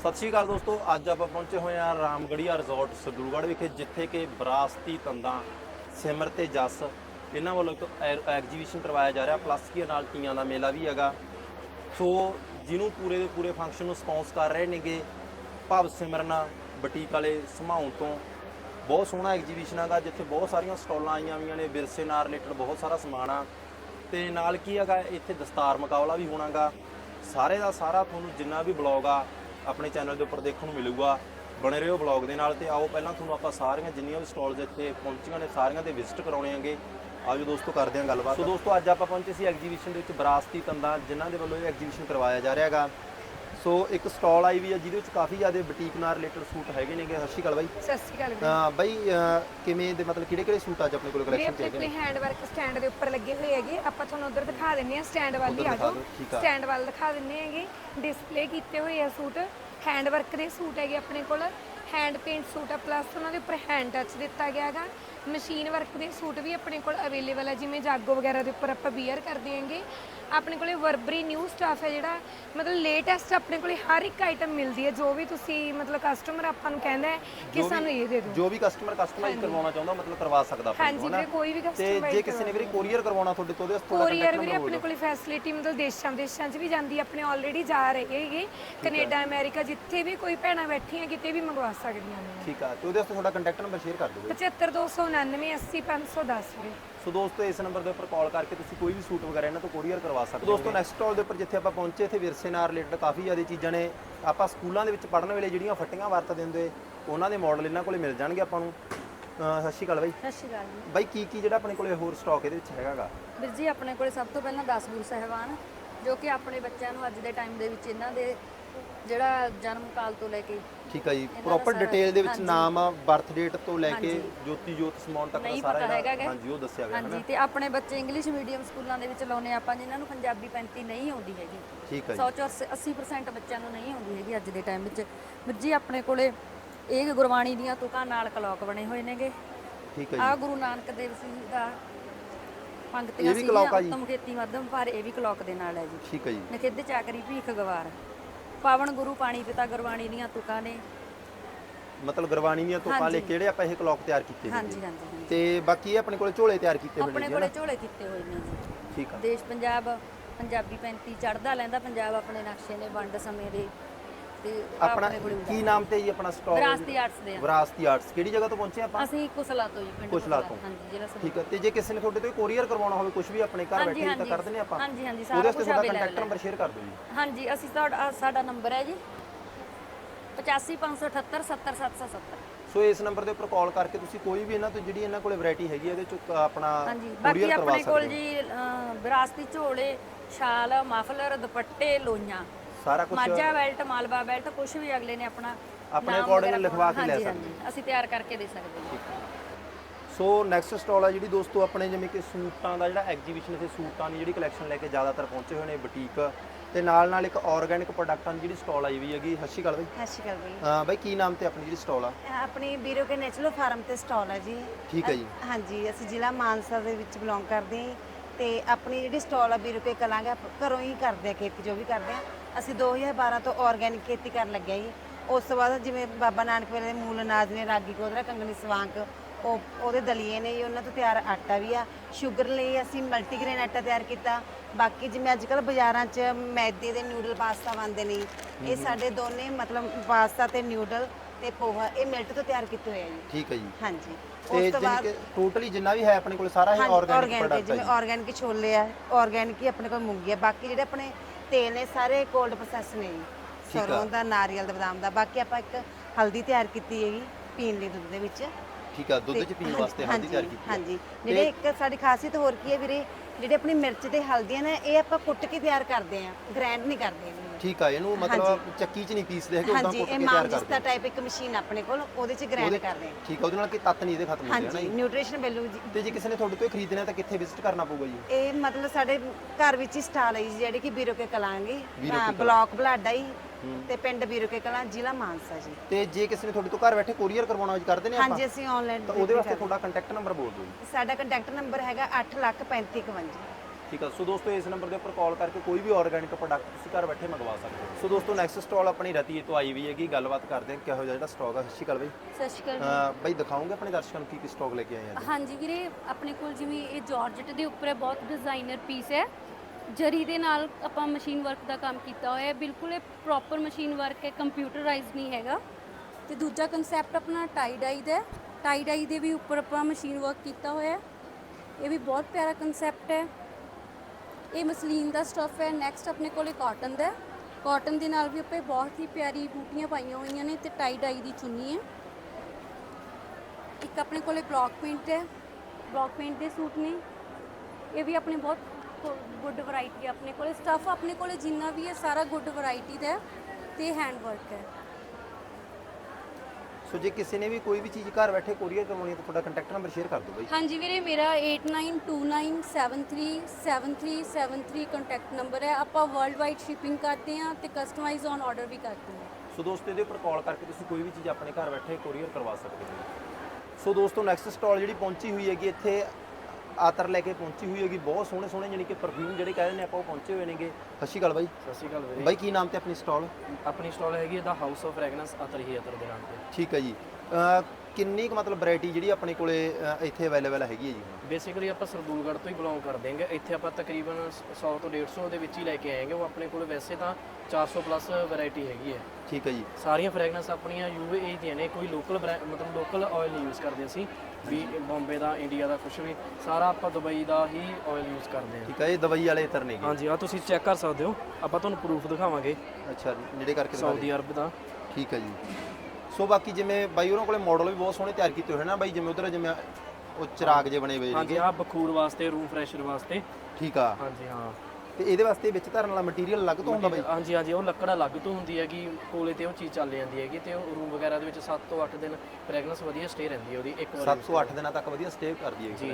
ਸਤਿ ਸ਼੍ਰੀ ਅਕਾਲ ਦੋਸਤੋ, ਅੱਜ ਆਪਾਂ ਪਹੁੰਚੇ ਹੋਏ ਹਾਂ ਰਾਮਗੜੀਆ ਰਿਜ਼ੋਰਟ ਸਰਦੂਲਗੜ੍ਹ ਵਿਖੇ, ਜਿੱਥੇ ਕਿ ਵਿਰਾਸਤੀ ਤੰਦਾਂ, ਸਿਮਰ ਤੇ ਜਸ, ਇਹਨਾਂ ਵੱਲੋਂ ਇੱਕ ਐਗਜੀਬਿਸ਼ਨ ਕਰਵਾਇਆ ਜਾ ਰਿਹਾ, ਪਲੱਸ ਕੀ ਨਾਲ ਤੀਆਂ ਦਾ ਮੇਲਾ ਵੀ ਹੈਗਾ। ਸੋ ਜਿਹਨੂੰ ਪੂਰੇ ਦੇ ਪੂਰੇ ਫੰਕਸ਼ਨ ਨੂੰ ਸਪਾਂਸ ਕਰ ਰਹੇ ਨੇਗੇ ਭਵ ਸਿਮਰਨ ਬਟੀਕ ਵਾਲੇ ਸਮਾਉਂ ਤੋਂ। ਬਹੁਤ ਸੋਹਣਾ ਐਗਜੀਬਿਸ਼ਨ ਹੈਗਾ, ਜਿੱਥੇ ਬਹੁਤ ਸਾਰੀਆਂ ਸਟਾਲਾਂ ਆਈਆਂ ਹੋਈਆਂ ਨੇ, ਵਿਰਸੇ ਨਾਲ ਰਿਲੇਟਡ ਬਹੁਤ ਸਾਰਾ ਸਮਾਨ ਆ। ਤੇ ਨਾਲ ਕੀ ਹੈਗਾ, ਇੱਥੇ ਦਸਤਾਰ ਮੁਕਾਬਲਾ ਵੀ ਹੋਣਾਗਾ। ਸਾਰੇ ਦਾ ਸਾਰਾ ਤੁਹਾਨੂੰ ਜਿੰਨਾ ਵੀ ਬਲੌਗ ਆ ਆਪਣੇ ਚੈਨਲ ਦੇ ਉੱਪਰ ਦੇਖਣ ਨੂੰ ਮਿਲੂਗਾ। ਬਣੇ ਰਹੋ ਬਲੌਗ ਦੇ ਨਾਲ ਤੇ ਆਓ ਪਹਿਲਾਂ ਤੁਹਾਨੂੰ ਆਪਾਂ ਸਾਰੀਆਂ ਜਿੰਨੀਆਂ ਵੀ ਸਟਾਲਸ ਇੱਥੇ ਪਹੁੰਚੀਆਂ ਨੇ, ਸਾਰੀਆਂ ਦੇ ਵਿਜ਼ਿਟ ਕਰਾਉਣੇ ਆਂਗੇ। ਆਜੋ ਦੋਸਤੋ, ਕਰਦੇ ਹਾਂ ਗੱਲਬਾਤ। ਸੋ ਦੋਸਤੋ, ਅੱਜ ਆਪਾਂ ਪਹੁੰਚੇ ਸੀ ਐਗਜੀਬਿਸ਼ਨ ਦੇ ਵਿੱਚ ਵਿਰਾਸਤੀ ਤੰਦਾਂ, ਜਿਨ੍ਹਾਂ ਦੇ ਵੱਲੋਂ ਇਹ ਐਗਜੀਬਿਸ਼ਨ ਕਰਵਾਇਆ ਜਾ ਰਿਹਾ ਹੈਗਾ। ਸੋ ਇੱਕ ਸਟਾਲ ਆਈ ਵੀ ਹੈ ਜਿਹਦੇ ਵਿੱਚ ਕਾਫੀ ਜ਼ਿਆਦਾ ਬੁਟੀਕ ਨਾਲ ਰਿਲੇਟਡ ਸੂਟ ਹੈਗੇ ਨੇਗੇ। ਸਤਿ ਸ਼੍ਰੀ ਅਕਾਲ ਬਾਈ। ਸਤਿ ਸ਼੍ਰੀ ਅਕਾਲ ਵੀਰੇ। ਬਾਈ ਅਹ ਕਿਵੇਂ ਦੇ ਮਤਲਬ ਕਿਹੜੇ ਕਿਹੜੇ ਸੂਟ ਅੱਜ ਆਪਣੇ ਕੋਲ ਵੀਰੇ ਕਲੈਕਸ਼ਨ ਆਪਣੇ ਚ ਹੈਗੇ ਕੋਲੇ ਨੇ? ਹੈਂਡ ਵਰਕ ਸਟੈਂਡ ਦੇ ਉੱਪਰ ਲੱਗੇ ਹੋਏ ਹੈਗੇ। ਆਪਾਂ ਤੁਹਾਨੂੰ ਉਧਰ ਦਿਖਾ ਦਿੰਨੇ ਆ ਸਟੈਂਡ ਵੱਲ ਹੀ ਆ ਦਿਖਾ ਜਾਓ। ਦਿਓ, ਠੀਕ ਆ। ਸਟੈਂਡ ਵੱਲ ਦਿਖਾ ਦਿੰਨੇ ਹੈਗੇ। ਡਿਸਪਲੇ ਕੀਤੇ ਹੋਏ ਆ ਸੂਟ। ਹੈਂਡ ਵਰਕ ਦੇ ਸੂਟ ਹੈਗੇ ਆਪਣੇ ਕੋਲ। ਹੈਂਡ ਪੇਂਟ ਸੂਟ ਆ ਪਲੱਸ ਉਹਨਾਂ ਦੇ ਉੱਪਰ ਹੈਂਡ ਟੱਚ ਦਿੱਤਾ ਗਿਆ ਹੈਗਾ। ਮਸ਼ੀਨ ਵਰਕ ਦੇ ਸੂਟ ਵੀ ਆਪਣੇ ਕੋਲ ਅਵੇਲੇਬਲ ਹੈ ਜਿਵੇਂ ਜਾਗੋ ਵਗੈਰਾ ਦੇ ਉੱਪਰ ਆਪਾਂ ਵੀਅਰ ਕਰਦੇ ਹਾਂਗੇ। ਆਪਣੇ ਕੋਲੇ ਵਰਬਰੀ ਨਿਊ ਸਟਾਫ ਹੈ ਜਿਹੜਾ ਮਤਲਬ ਲੇਟੈਸਟ ਆਪਣੇ ਕੋਲੇ ਹਰ ਇੱਕ ਆਈਟਮ ਮਿਲਦੀ ਹੈ ਜੋ ਵੀ ਤੁਸੀਂ ਮਤਲਬ ਕਸਟਮਰ ਆਪਾਂ ਨੂੰ ਕਹਿੰਦਾ ਹੈ ਕਿ ਜੋ ਵੀ- ਸਾਨੂੰ ਇਹ ਦੇ ਦਿਓ। ਜੋ ਵੀ ਕਸਟਮਰ ਕਸਟਮਾਈਜ਼ ਕਰਵਾਉਣਾ ਚਾਹੁੰਦਾ ਮਤਲਬ ਕਰਵਾ ਸਕਦਾ ਆਪਾਂ ਹਾਂਜੀ ਹਨਾ? ਵੀਰੇ ਕੋਈ ਵੀ ਤੇ ਕਸਟਮਾਈਜ਼ ਜੇ ਕਿਸੇ ਨੇ ਵੀਰੇ ਕੋਰੀਅਰ ਕਰਵਾਉਣਾ ਤੁਹਾਡੇ ਤੋਂ ਉਹਦੇ ਵਾਸਤੇ ਥੋੜਾ ਕੋਰੀਅਰ ਕੰਟੈਕਟ ਵੀਰੇ ਨੰਬਰ ਆਪਣੇ ਬੋਲ ਕੋਲੇ ਫੈਸਿਲਿਟੀ ਮਤਲਬ ਦੇਸ਼ਾਂ ਵਿਦੇਸ਼ਾਂ 'ਚ ਵੀ ਜਾਂਦੀ ਹੈ ਆਪਣੇ ਆਲਰੇਡੀ ਜਾ ਰਹੇ ਹੈਗੇ। ਕੈਨੇਡਾ ਅਮਰੀਕਾ ਜਿੱਥੇ ਵੀ ਕੋਈ ਭੈਣਾਂ ਬੈਠੀਆਂ ਕਿਤੇ ਵੀ ਮੰਗਵਾ ਸਕਦੀਆਂ ਨੇ। ਠੀਕ ਆ ਤੇ ਉਹਦੇ ਵਾਸਤੇ ਤੁਹਾਡਾ ਕੰਟੈਕਟ ਨੰਬਰ ਸ਼ੇਅਰ ਕਰ ਦਿਓ ਵੀਰੇ। 75299 80510 ਵੀਰੇ। ਸੋ ਦੋਸਤੋ ਇਸ ਨੰਬਰ ਦੇ ਉੱਪਰ ਕਾਲ ਕਰਕੇ ਤੁਸੀਂ ਕੋਈ ਵੀ ਸੂਟ ਵਗੈਰਾ ਇਹਨਾਂ ਤੋਂ ਕੋਰੀਅਰ ਕਰਵਾ ਸਕਦੇ ਹੋ ਦੋਸਤੋ ਨੈਕਸਟ ਸਟਾਲ ਦੇ ਉੱਪਰ ਜਿੱਥੇ ਆਪਾਂ ਪਹੁੰਚੇ ਇੱਥੇ ਵਿਰਸੇ ਨਾਲ ਰਿਲੇਟਡ ਕਾਫੀ ਜ਼ਿਆਦਾ ਚੀਜ਼ਾਂ ਨੇ। ਆਪਾਂ ਸਕੂਲਾਂ ਦੇ ਵਿੱਚ ਪੜ੍ਹਨ ਵੇਲੇ ਜਿਹੜੀਆਂ ਫੱਟੀਆਂ ਵਰਤਦੇ ਹੁੰਦੇ ਉਹਨਾਂ ਦੇ ਮਾਡਲ ਇਹਨਾਂ ਕੋਲੇ ਮਿਲ ਜਾਣਗੇ ਆਪਾਂ ਨੂੰ। ਸਤਿ ਸ਼੍ਰੀ ਅਕਾਲ ਬਾਈ। ਸਤਿ ਸ਼੍ਰੀ ਅਕਾਲ ਜੀ। ਬਾਈ ਕੀ ਕੀ ਜਿਹੜਾ ਆਪਣੇ ਕੋਲੇ ਹੋਰ ਸਟਾਕ ਇਹਦੇ ਵਿੱਚ ਹੈਗਾਗਾ? ਵੀਰ ਜੀ ਆਪਣੇ ਕੋਲੇ ਸਭ ਤੋਂ ਪਹਿਲਾਂ 10 ਗੁਰੂ ਸਾਹਿਬਾਨ ਜੋ ਕਿ ਆਪਣੇ ਬੱਚਿਆਂ ਨੂੰ ਅੱਜ ਦੇ ਟਾਈਮ ਦੇ ਵਿੱਚ ਇਹਨਾਂ ਦੇ ਜਿਹੜਾ ਜਨਮ ਕਾਲ ਤੋਂ ਲੈ ਕੇ ਠੀਕ ਆ ਜੀ ਪ੍ਰੋਪਰ ਡਿਟੇਲ ਦੇ ਵਿੱਚ। ਨਾਮ ਬਰਥ ਡੇਟ ਤੋਂ ਲੈ ਕੇ। ਜੋਤੀ ਜੋਤ ਸਮਾਉਣ ਤੱਕ ਦਾ ਸਾਰਾ ਪਤਾ। ਹਾਂਜੀ ਉਹ ਦੱਸਿਆ ਗਿਆ ਹੈ ਹਾਂਜੀ ਤੇ ਆਪਣੇ ਬੱਚੇ ਇੰਗਲਿਸ਼ ਮੀਡੀਅਮ ਸਕੂਲਾਂ ਦੇ ਵਿੱਚ ਲਾਉਨੇ ਆਪਾਂ ਜਿਨ੍ਹਾਂ ਨੂੰ ਪੰਜਾਬੀ 35 ਨਹੀਂ ਆਉਂਦੀ ਹੈਗੀ। ਠੀਕ ਆ ਜੀ। 100 ਚੋਂ 80% ਬੱਚਿਆਂ ਨੂੰ ਨਹੀਂ ਆਉਂਦੀ ਹੈਗੀ ਅੱਜ ਦੇ ਟਾਈਮ ਵਿੱਚ। ਜੀ ਆਪਣੇ ਕੋਲੇ ਇਹ ਗੁਰਬਾਣੀ ਦੀਆਂ ਤੁਕਾਂ ਨਾਲ ਕਲੌਕ ਬਣੇ ਹੋਏ ਨੇਗੇ। ਠੀਕ ਆ ਆ ਜੀ ਗੁਰੂ ਨਾਨਕ ਦੇਵ ਜੀ ਦਾ ਵੀ ਸੀ ਕਲੌਕ ਆ ਜੀ? ਉਤਮ ਖੇਤੀ ਮੱਧਮ ਪਰ ਇਹ ਵੀ ਕਲੌਕ ਦੇ ਨਾਲ ਹੈ ਜੀ। ਠੀਕ ਆ ਜੀ। ਨਖਿੱਧ ਚਾਕਰੀ ਭੀਖ ਗਵਾਰ। ਪਾਵਨ ਗੁਰੂ ਪਾਣੀ ਪਿਤਾ ਗੁਰਬਾਣੀ ਦੀਆਂ ਤੁਕਾਂ ਨੇ। ਮਤਲਬ ਗੁਰਬਾਣੀ ਦੀਆਂ ਤੋਪਾਂ ਹਾਂਜੀ। ਲਿਖ ਕੇ ਜਿਹੜੇ ਆਪਾਂ ਇਹ ਕਲੌਕ ਤਿਆਰ ਕੀਤੇ ਨੇ? ਹਾਂਜੀ ਹਾਂਜੀ ਤੇ ਬਾਕੀ ਆਪਣੇ ਕੋਲੇ ਝੋਲੇ ਤਿਆਰ ਕੀਤੇ ਹੋਏ ਨੇ ਆਪਣੇ ਕੋਲੇ? ਝੋਲੇ ਕੀਤੇ ਹੋਏ ਨੇ ਜੀ। ਠੀਕ ਆ। ਦੇਸ਼ ਪੰਜਾਬ ਪੰਜਾਬੀ 35 ਚੜਦਾ ਲੈਂਦਾ ਪੰਜਾਬ ਆਪਣੇ ਨਕਸ਼ੇ ਨੇ ਵੰਡ ਸਮੇਂ ਦੇ। ਤੇ ਆਪਣਾ ਕੀ ਨਾਮ ਤੇ ਜੀ ਆਪਣਾ ਸਟਾਲ ਵਿਰਾਸਤੀ ਆਰਟਸ ਦੇ ਆ। ਵਿਰਾਸਤੀ ਆਰਟਸ। ਕਿਹੜੀ ਜਗ੍ਹਾ ਤੋਂ ਪਹੁੰਚੇ ਆਪਾਂ? ਅਸੀਂ ਕੁਸਲਾ ਤੋਂ ਜੀ ਪਿੰਡ ਕੁਸ਼ਲਾ ਤੋਂ। ਹਾਂਜੀ ਜ਼ਿਲ੍ਹਾ। ਠੀਕ ਆ। ਤੇ ਜੇ ਕਿਸੇ ਨੇ ਤੁਹਾਡੇ ਤੋਂ ਕੋਰੀਅਰ ਕਰਵਾਉਣਾ ਹੋਵੇ ਕੁਝ ਵੀ ਆਪਣੇ ਘਰ ਬੈਠੇ ਹੀ ਤਾਂ। ਕਰ ਦਿੰਦੇ ਆਪਾਂ? ਹਾਂਜੀ, ਹਾਂਜੀ, ਉਹਦੇ ਸਾਰਾ ਵਾਸਤੇ ਕੁਛ ਤੁਹਾਡਾ ਕੰਟੈਕਟ ਹੈ। ਨੰਬਰ ਸ਼ੇਅਰ ਕਰ ਦਿਓ ਜੀ। ਹਾਂਜੀ ਅਸੀਂ ਆਹ ਸਾਡਾ ਨੰਬਰ ਹੈ ਜੀ। 85578 70770 ਸੋ ਇਸ ਨੰਬਰ ਦੇ ਉੱਪਰ ਕਾਲ ਕਰਕੇ ਤੁਸੀਂ ਕੋਈ ਵੀ ਇਹਨਾਂ ਤੋਂ ਜਿਹੜੀ ਇਹਨਾਂ ਕੋਲੇ ਵੈਰਾਈਟੀ ਹੈਗੀ ਹੈ ਇਹਦੇ ਚੋਂ ਆਪਣਾ ਹਾਂਜੀ ਬਾਕੀ ਕੋਰੀਅਰ ਕਰਵਾ ਆਪਣੇ ਕੋਲ ਸਕਦੇ ਹੋ। ਜੀ ਵਿਰਾਸਤੀ ਝੋਲੇ ਛਾਲ ਮਫਲਰ ਦੁਪੱਟੇ ਲੋਈਆਂ। ਸਾਰਾ ਕੁਝ ਮਾਝਾ ਬੈਲਟ ਮਾਲਵਾ ਬੈਲਟ ਕੁਝ ਵੀ ਅਗਲੇ ਨੇ ਆਪਣਾ ਆਪਣੇ ਵਗੈਰਾ ਲਿਖਵਾ ਕੇ ਲੈ ਸਕਦੇ ਅਸੀਂ ਤਿਆਰ ਕਰਕੇ ਦੇ ਸਕਦੇ ਹਾਂ। ਸੋ ਨੈਕਸਟ ਸਟਾਲ ਆ ਜਿਹੜੀ ਦੋਸਤੋ ਆਪਣੇ ਜਿਵੇਂ ਕਿ ਸੂਟਾਂ ਦਾ ਜਿਹੜਾ ਐਗਜੀਬਿਸ਼ਨ ਇੱਥੇ ਸੂਟਾਂ ਦੀ ਜਿਹੜੀ ਕਲੈਕਸ਼ਨ ਲੈ ਕੇ ਜ਼ਿਆਦਾਤਰ ਪਹੁੰਚੇ ਹੋਏ ਨੇ ਬੁਟੀਕ ਤੇ ਨਾਲ ਨਾਲ ਇੱਕ ਆਰਗੈਨਿਕ ਪ੍ਰੋਡਕਟਾਂ ਦੀ ਜਿਹੜੀ ਸਟਾਲ ਆਈ ਵੀ ਹੈਗੀ। ਸਤਿ ਸ਼੍ਰੀ ਅਕਾਲ ਬਾਈ। ਸਤਿ ਸ਼੍ਰੀ ਅਕਾਲ ਬਈ ਹਾਂ ਬਾਈ ਕੀ ਨਾਮ ਤੇ ਆਪਣੀ ਜਿਹੜੀ ਸਟਾਲ ਆ? ਆਪਣੀ ਬੀਰੋ ਕੇ ਨੈਚੁਰਲ ਫਾਰਮ ਤੇ ਸਟਾਲ ਹੈ ਜੀ। ਠੀਕ ਹੈ ਜੀ। ਹਾਂਜੀ ਅਸੀਂ ਜ਼ਿਲ੍ਹਾ ਮਾਨਸਾ ਦੇ ਵਿੱਚ ਬਿਲੋਂਗ ਕਰਦੇ ਹਾਂ। ਤੇ ਆਪਣੀ ਜਿਹੜੀ ਸਟਾਲ ਆ ਬੀਰੋ ਕੇ ਕਲਾਂਗਾ ਘਰੋਂ ਹੀ ਕਰਦੇ ਆ ਖੇਤੀ ਜੋ ਵੀ ਕਰਦੇ ਆ। ਅਸੀਂ 2012 ਤੋਂ ਆਰਗੈਨਿਕ ਖੇਤੀ ਕਰਨ ਲੱਗੇ ਜੀ। ਉਸ ਤੋਂ ਬਾਅਦ ਜਿਵੇਂ ਬਾਬਾ ਨਾਨਕ ਵੇਲੇ ਦੇ ਮੂਲ ਅਨਾਜ ਨੇ ਰਾਗੀ ਕੋਦਰਾ ਕੰਗਣੀ ਸਵਾਂਕ ਉਹ ਉਹਦੇ ਦਲੀਏ ਨੇ ਜੀ ਉਹਨਾਂ ਤੋਂ ਤਿਆਰ ਆਟਾ ਵੀ ਆ। ਸ਼ੂਗਰ ਲਈ ਅਸੀਂ ਮਲਟੀਗ੍ਰੇਨ ਆਟਾ ਤਿਆਰ ਕੀਤਾ। ਬਾਕੀ ਜਿਵੇਂ ਅੱਜ ਕੱਲ ਬਾਜ਼ਾਰਾਂ 'ਚ ਮੈਦੇ ਦੇ ਨਿਊਡਲ ਪਾਸਤਾ ਬਣਦੇ ਨੇ। ਇਹ ਸਾਡੇ ਦੋਨੇ ਮਤਲਬ ਪਾਸਤਾ ਤੇ ਨਿਊਡਲ ਤੇ ਪੋਹਾ ਇਹ ਮਿਲਟ ਤੋਂ ਤਿਆਰ ਕੀਤੇ ਹੋਏ ਆ ਜੀ। ਠੀਕ ਹੈ ਜੀ। ਹਾਂਜੀ। ਤੇ ਉਸ ਤੋਂ ਬਾਅਦ ਟੋਟਲੀ ਜਿੰਨਾ ਵੀ ਹੈ ਆਪਣੇ ਕੋਲ ਸਾਰਾ ਇਹ ਆਰਗੈਨਿਕ ਪ੍ਰੋਡਕਟ ਜਿਵੇਂ ਹੈ ਆਰਗੈਨਿਕ ਛੋਲੇ ਆ ਆਰਗੈਨਿਕ ਹੀ ਆਪਣੇ ਕੋਲ ਮੂੰਗੀ ਆ। ਬਾਕੀ ਜਿਹੜੇ ਆਪਣੇ ਤੇਲ ਨੇ ਸਾਰੇ ਕੋਲਡ ਪ੍ਰੋਸੈਸ ਨੇ ਜੀ। ਠੀਕ ਆ। ਸਰੋਂ ਦਾ ਨਾਰੀਅਲ ਦਾ ਬਦਾਮ ਦਾ। ਬਾਕੀ ਆਪਾਂ ਇੱਕ ਹਲਦੀ ਤਿਆਰ ਕੀਤੀ ਹੈਗੀ ਪੀਣ ਲਈ ਦੁੱਧ ਦੇ ਵਿੱਚ। ਠੀਕ ਆ ਦੁੱਧ ਚ ਤੇ- ਪੀਣ ਹਾਂਜੀ, ਵਾਸਤੇ ਹਲਦੀ ਤਿਆਰ ਕੀਤੀ ਹੈ। ਹਾਂਜੀ। ਜਿਹੜੇ ਇੱਕ ਸਾਡੀ ਖਾਸੀਅਤ ਹੋਰ ਕੀ ਹੈ ਵੀਰੇ ਜਿਹੜੇ ਆਪਣੀ ਮਿਰਚ ਤੇ ਹਲਦੀਆਂ ਨੇ ਇਹ ਆਪਾਂ ਕੁੱਟ ਕੇ ਤਿਆਰ ਕਰਦੇ ਆ ਗ੍ਰਾਈਂਡ ਨਹੀਂ ਕਰਦੇ ਇਹਨੂੰ। ਠੀਕ ਆ ਇਹਨੂੰ ਮਤਲਬ ਚੱਕੀ ਚ ਨਹੀਂ ਪੀਸਦੇ ਹੈਗੇ ਉਦਾਂ ਹਾਂਜੀ ਕੁੱਟ ਇਹ ਕੇ ਤਿਆਰ ਕਰਦੇ ਦਾ ਟਾਈਪ ਇੱਕ ਮਸ਼ੀਨ ਆਪਣੇ ਕੋਲ ਉਹਦੇ ਚ ਗ੍ਰਾਈਂਡ ਕਰਦੇ ਆ। ਠੀਕ ਆ ਉਹਦੇ ਨਾਲ ਕਿ ਤੱਤ ਨਹੀਂ ਇਹਦੇ ਖਤਮ ਹੁੰਦੇ ਹਨਾ ਹਾਂਜੀ ਜੀ ਨਿਊਟ੍ਰੀਸ਼ਨ ਵੈਲਿਊ ਤੇ ਜੇ ਕਿਸੇ ਨੇ ਤੁਹਾਡੇ ਤੋਂ ਇਹ ਖਰੀਦਣਾ ਤਾਂ ਕਿੱਥੇ ਵਿਜ਼ਿਟ ਕਰਨਾ ਪਊਗਾ ਜੀ? ਇਹ ਮਤਲਬ ਸਾਡੇ ਘਰ ਵਿੱਚ ਹੀ ਸਟਾਲ ਹੈ ਜੀ, ਜਿਹੜੀ ਕਿ ਬੀਰੋ ਕੇ ਕਲਾਂਗੇ ਬੀਰੋ ਕੇ ਕਲਾਂ। ਬਲਾਕ ਬਲਾਡਾ ਹੀ। ਤੇ ਪਿੰਡ ਬੀਰੋ ਕੇ ਕਲਾਂ ਜ਼ਿਲ੍ਹਾ ਮਾਨਸਾ ਜੀ। ਤੇ ਜੇ ਕਿਸੇ ਨੇ ਤੁਹਾਡੇ ਤੋਂ ਘਰ ਬੈਠੇ ਕੋਰੀਅਰ ਕਰਵਾਉਣਾ ਹੋਵੇ ਕਰਦੇ ਨੇ ਆਪਾਂ? ਹਾਂਜੀ ਅਸੀਂ ਆਨਲਾਈਨ ਤਾਂ ਉਹਦੇ ਵਾਸਤੇ ਤੁਹਾਡਾ ਕੰਟੈਕਟ ਨੰਬਰ ਬੋਲ ਦਿਓ ਜੀ। ਸਾਡਾ ਕੰਟੈਕਟ ਨੰਬਰ ਹੈਗਾ 8 ਲੱਖ 35 51 ਠੀਕ ਆ। ਸੋ ਦੋਸਤੋ ਇਸ ਨੰਬਰ ਦੇ ਉੱਪਰ ਕਾਲ ਕਰਕੇ ਕੋਈ ਵੀ ਆਰਗੈਨਿਕ ਪ੍ਰੋਡਕਟ ਤੁਸੀਂ ਘਰ ਬੈਠੇ ਮੰਗਵਾ ਸਕਦੇ ਹੋ। ਸੋ ਦੋਸਤੋ ਨੈਕਸਟ ਸਟਾਲ ਆਪਣੀ ਰਤੀਏ ਤੋਂ ਆਈ ਵੀ ਹੈਗੀ। ਗੱਲਬਾਤ ਕਰਦੇ ਹਾਂ ਕਿਹੋ ਜਿਹਾ ਜਿਹੜਾ ਸਟਾਕ ਆ। ਸਤਿ ਸ਼੍ਰੀ ਅਕਾਲ ਬਾਈ। ਸਤਿ ਸ਼੍ਰੀ ਅਕਾਲ ਅਹ ਬਾਈ ਦਿਖਾਓਗੇ ਆਪਣੇ ਦਰਸ਼ਕਾਂ ਨੂੰ ਕੀ ਕੀ ਸਟਾਕ ਲੈ ਕੇ ਆਏ ਆ ਅੱਜ ਹਾਂਜੀ ਵੀਰੇ ਆਪਣੇ ਕੋਲ ਜਿਵੇਂ ਇਹ ਜਾਰਜਟ ਦੇ ਉੱਪਰ ਹੈ ਬਹੁਤ ਡਿਜ਼ਾਈਨਰ ਪੀਸ ਹੈ। ਜਰੀ ਦੇ ਨਾਲ ਆਪਾਂ ਮਸ਼ੀਨ ਵਰਕ ਦਾ ਕੰਮ ਕੀਤਾ ਹੋਇਆ ਹੈ। ਬਿਲਕੁਲ ਇਹ ਪ੍ਰੋਪਰ ਮਸ਼ੀਨ ਵਰਕ ਹੈ ਕੰਪਿਊਟਰਾਈਜ਼ਡ ਨਹੀਂ ਹੈਗਾ। ਤੇ ਦੂਜਾ ਕਨਸੈਪਟ ਆਪਣਾ ਟਾਈ ਡਾਈ ਦਾ ਟਾਈ ਡਾਈ ਦੇ ਵੀ ਉੱਪਰ ਆਪਾਂ ਮਸ਼ੀਨ ਵਰਕ ਕੀਤਾ ਹੋਇਆ ਹੈ। ਇਹ ਵੀ ਬਹੁਤ ਪਿਆਰਾ ਕਨਸੈਪਟ ਹੈ। ਇਹ ਮਸਲੀਨ ਦਾ ਸਟਫ ਹੈ। ਨੈਕਸਟ ਆਪਣੇ ਕੋਲੇ ਕਾਟਨ ਦਾ ਕਾਟਨ ਦੇ ਨਾਲ ਵੀ ਆਪਾਂ ਬਹੁਤ ਹੀ ਪਿਆਰੀ ਬੂਟੀਆਂ ਪਾਈਆਂ ਹੋਈਆਂ ਨੇ ਤੇ ਟਾਈ ਡਾਈ ਦੀ ਚੁੰਨੀ ਹੈ। ਇੱਕ ਆਪਣੇ ਕੋਲੇ ਬਲੌਕ ਪ੍ਰਿੰਟ ਹੈ। ਬਲੌਕ ਪ੍ਰਿੰਟ ਦੇ ਸੂਟ ਨੇ। ਇਹ ਵੀ ਆਪਣੇ ਬਹੁਤ ਗੁੱਡ ਵੈਰਾਈਟੀ ਹੈ ਆਪਣੇ ਕੋਲੇ। ਸਟਫ ਆਪਣੇ ਕੋਲੇ ਜਿੰਨਾ ਵੀ ਹੈ, ਸਾਰਾ ਗੁੱਡ ਵੈਰਾਈਟੀ ਦਾ ਹੈ ਤੇ ਹੈਂਡ ਵਰਕ ਹੈ। ਸੋ ਜੇ ਕਿਸੇ ਨੇ ਵੀ ਕੋਈ ਵੀ ਚੀਜ਼ ਘਰ ਬੈਠੇ ਕੋਰੀਅਰ ਕਰਵਾਉਣੀ ਹੈ ਤਾਂ ਤੁਹਾਡਾ ਕੰਟੈਕਟ ਨੰਬਰ ਸ਼ੇਅਰ ਕਰ ਦਿਓ ਬਾਈ। ਹਾਂਜੀ ਵੀਰੇ ਮੇਰਾ 8929733373 ਕੰਟੈਕਟ ਨੰਬਰ ਹੈ। ਆਪਾਂ ਵਰਲਡ ਵਾਈਡ ਸ਼ਿਪਿੰਗ ਕਰਦੇ ਹਾਂ ਤੇ ਕਸਟਮਾਈਜ਼ ਔਨ ਆਰਡਰ ਵੀ ਕਰਦੇ ਹਾਂ। ਸੋ ਦੋਸਤੋ ਇਹਦੇ ਉੱਪਰ ਕਾਲ ਕਰਕੇ ਤੁਸੀਂ ਕੋਈ ਵੀ ਚੀਜ਼ ਆਪਣੇ ਘਰ ਬੈਠੇ ਕੋਰੀਅਰ ਕਰਵਾ ਸਕਦੇ ਹੋ। ਸੋ ਦੋਸਤੋ ਨੈਕਸਟ ਸਟਾਲ ਜਿਹੜੀ ਪਹੁੰਚੀ ਹੋਈ ਹੈਗੀ ਇੱਥੇ ਆਤਰ ਲੈ ਕੇ ਪਹੁੰਚੀ ਹੋਈ ਹੈਗੀ ਬਹੁਤ ਸੋਹਣੇ ਸੋਹਣੇ ਜਾਨੀ ਕਿ ਪਰਫਿਊਮ ਜਿਹੜੇ ਕਹਿੰਦੇ ਨੇ ਆਪਾਂ ਉਹ ਪਹੁੰਚੇ ਹੋਏ ਨੇਗੇ। ਸਤਿ ਸ਼੍ਰੀ ਅਕਾਲ ਬਾਈ। ਸਤਿ ਸ਼੍ਰੀ ਅਕਾਲ ਵੀਰੇ। ਬਾਈ ਕੀ ਨਾਮ ਤੇ ਆਪਣੀ ਸਟਾਲ ਆਪਣੀ ਸਟਾਲ ਹੈਗੀ ਹੈ ਦਾ ਹਾਊਸ ਆਫ ਫ੍ਰੈਗਰੈਂਸ ਅਤਰ ਹੀ ਅਤਰ ਦੇ ਨਾਮ ਤੇ। ਠੀਕ ਹੈ ਜੀ। ਅਹ ਕਿੰਨੀ ਕੁ ਮਤਲਬ ਵੈਰਾਈਟੀ ਜਿਹੜੀ ਆਪਣੇ ਕੋਲੇ ਅਹ ਇੱਥੇ ਅਵੇਲੇਬਲ ਹੈਗੀ ਹੈ ਜੀ? ਬੇਸਿਕਲੀ ਆਪਾਂ ਸਰਦੂਲਗੜ੍ਹ ਤੋਂ ਹੀ ਬਿਲੋਂਗ ਕਰਦੇ ਹਾਂਗੇ ਇੱਥੇ ਆਪਾਂ ਤਕਰੀਬਨ 100 ਤੋਂ 150 ਦੇ ਵਿੱਚ ਹੀ ਲੈ ਕੇ ਆਏਗੇ। ਉਹ ਆਪਣੇ ਕੋਲ ਵੈਸੇ ਤਾਂ 400 ਪਲੱਸ ਵੈਰਾਈਟੀ ਹੈਗੀ ਹੈ। ਠੀਕ ਹੈ ਜੀ। ਸਾਰੀਆਂ ਫ੍ਰੈਗਰੈਂਸ ਆਪਣੀਆਂ ਯੂਏਈ ਦੀਆਂ ਨੇ। ਕੋਈ ਲੋਕਲ ਮਤਲਬ ਲੋਕਲ ਆਇਲ ਨਹੀਂ ਯੂਜ਼ ਕਰਦੇ ਅਸੀਂ। ਵੀ ਬੰਬੇ ਦਾ ਇੰਡੀਆ ਦਾ ਕੁਝ ਵੀ ਸਾਰਾ ਆਪਾਂ ਦੁਬਈ ਦਾ ਹੀ ਆਇਲ ਯੂਜ਼ ਕਰਦੇ ਹਾਂ। ਠੀਕ ਹੈ ਇਹ ਦਵਾਈ ਵਾਲੇ ਇਤਰ ਨੇਗੇ। ਹਾਂਜੀ ਆ ਤੁਸੀਂ ਚੈੱਕ ਕਰ ਸਕਦੇ ਹੋ। ਆਪਾਂ ਤੁਹਾਨੂੰ ਪ੍ਰੂਫ ਦਿਖਾਵਾਂਗੇ। ਅੱਛਾ ਜਿਹੜੇ ਕਰਕੇ ਦਿਖਾ ਸਾਊਦੀ ਅਰਬ ਦਾ। ਠੀਕ ਹੈ ਜੀ। ਸੋ ਬਾਕੀ ਜਿਵੇਂ ਬਾਈ ਉਹਨਾਂ ਕੋਲੇ ਮਾਡਲ ਵੀ ਬਹੁਤ ਸੋਹਣੇ ਤਿਆਰ ਕੀਤੇ ਹੋਏ ਨੇ ਨਾ ਬਾਈ ਜਿਵੇਂ ਉਧਰ ਜਿਵੇਂ ਉਹ ਚਿਰਾਗ ਜੇ ਬਣੇ ਹੋਏ ਹਾਂਜੀ ਨੇਗੇ। ਆ ਬਖੂਰ ਵਾਸਤੇ ਰੂਮ ਫਰੈਸ਼ਰ ਵਾਸਤੇ। ਠੀਕ ਆ। ਹਾਂਜੀ ਹਾਂ। ਤੇ ਇਹਦੇ ਵਾਸਤੇ ਵਿੱਚ ਧਰਨ ਵਾਲਾ ਮਟੀਰੀਅਲ ਅਲੱਗ ਤੋਂ ਹੁੰਦਾ ਬਾਈ? ਹਾਂਜੀ ਹਾਂਜੀ ਉਹ ਲੱਕੜ ਅਲੱਗ ਤੋਂ ਹੁੰਦੀ ਹੈਗੀ ਕੋਲੇ ਤੇ ਉਹ ਚੀਜ਼ ਚੱਲ ਜਾਂਦੀ ਹੈਗੀ ਤੇ ਉਹ ਰੂਮ ਵਗੈਰਾ ਦੇ ਵਿੱਚ 7 ਤੋਂ 8 ਦਿਨ ਫ੍ਰੈਗਰੈਂਸ ਵਧੀਆ ਸਟੇ ਰਹਿੰਦੀ ਹੈ ਉਹਦੀ ਇੱਕ ਵਾਰ 7 ਤੋਂ 8 ਦਿਨਾਂ ਤੱਕ ਵਧੀਆ ਸਟੇ ਕਰਦੀ ਹੈ ਜੀ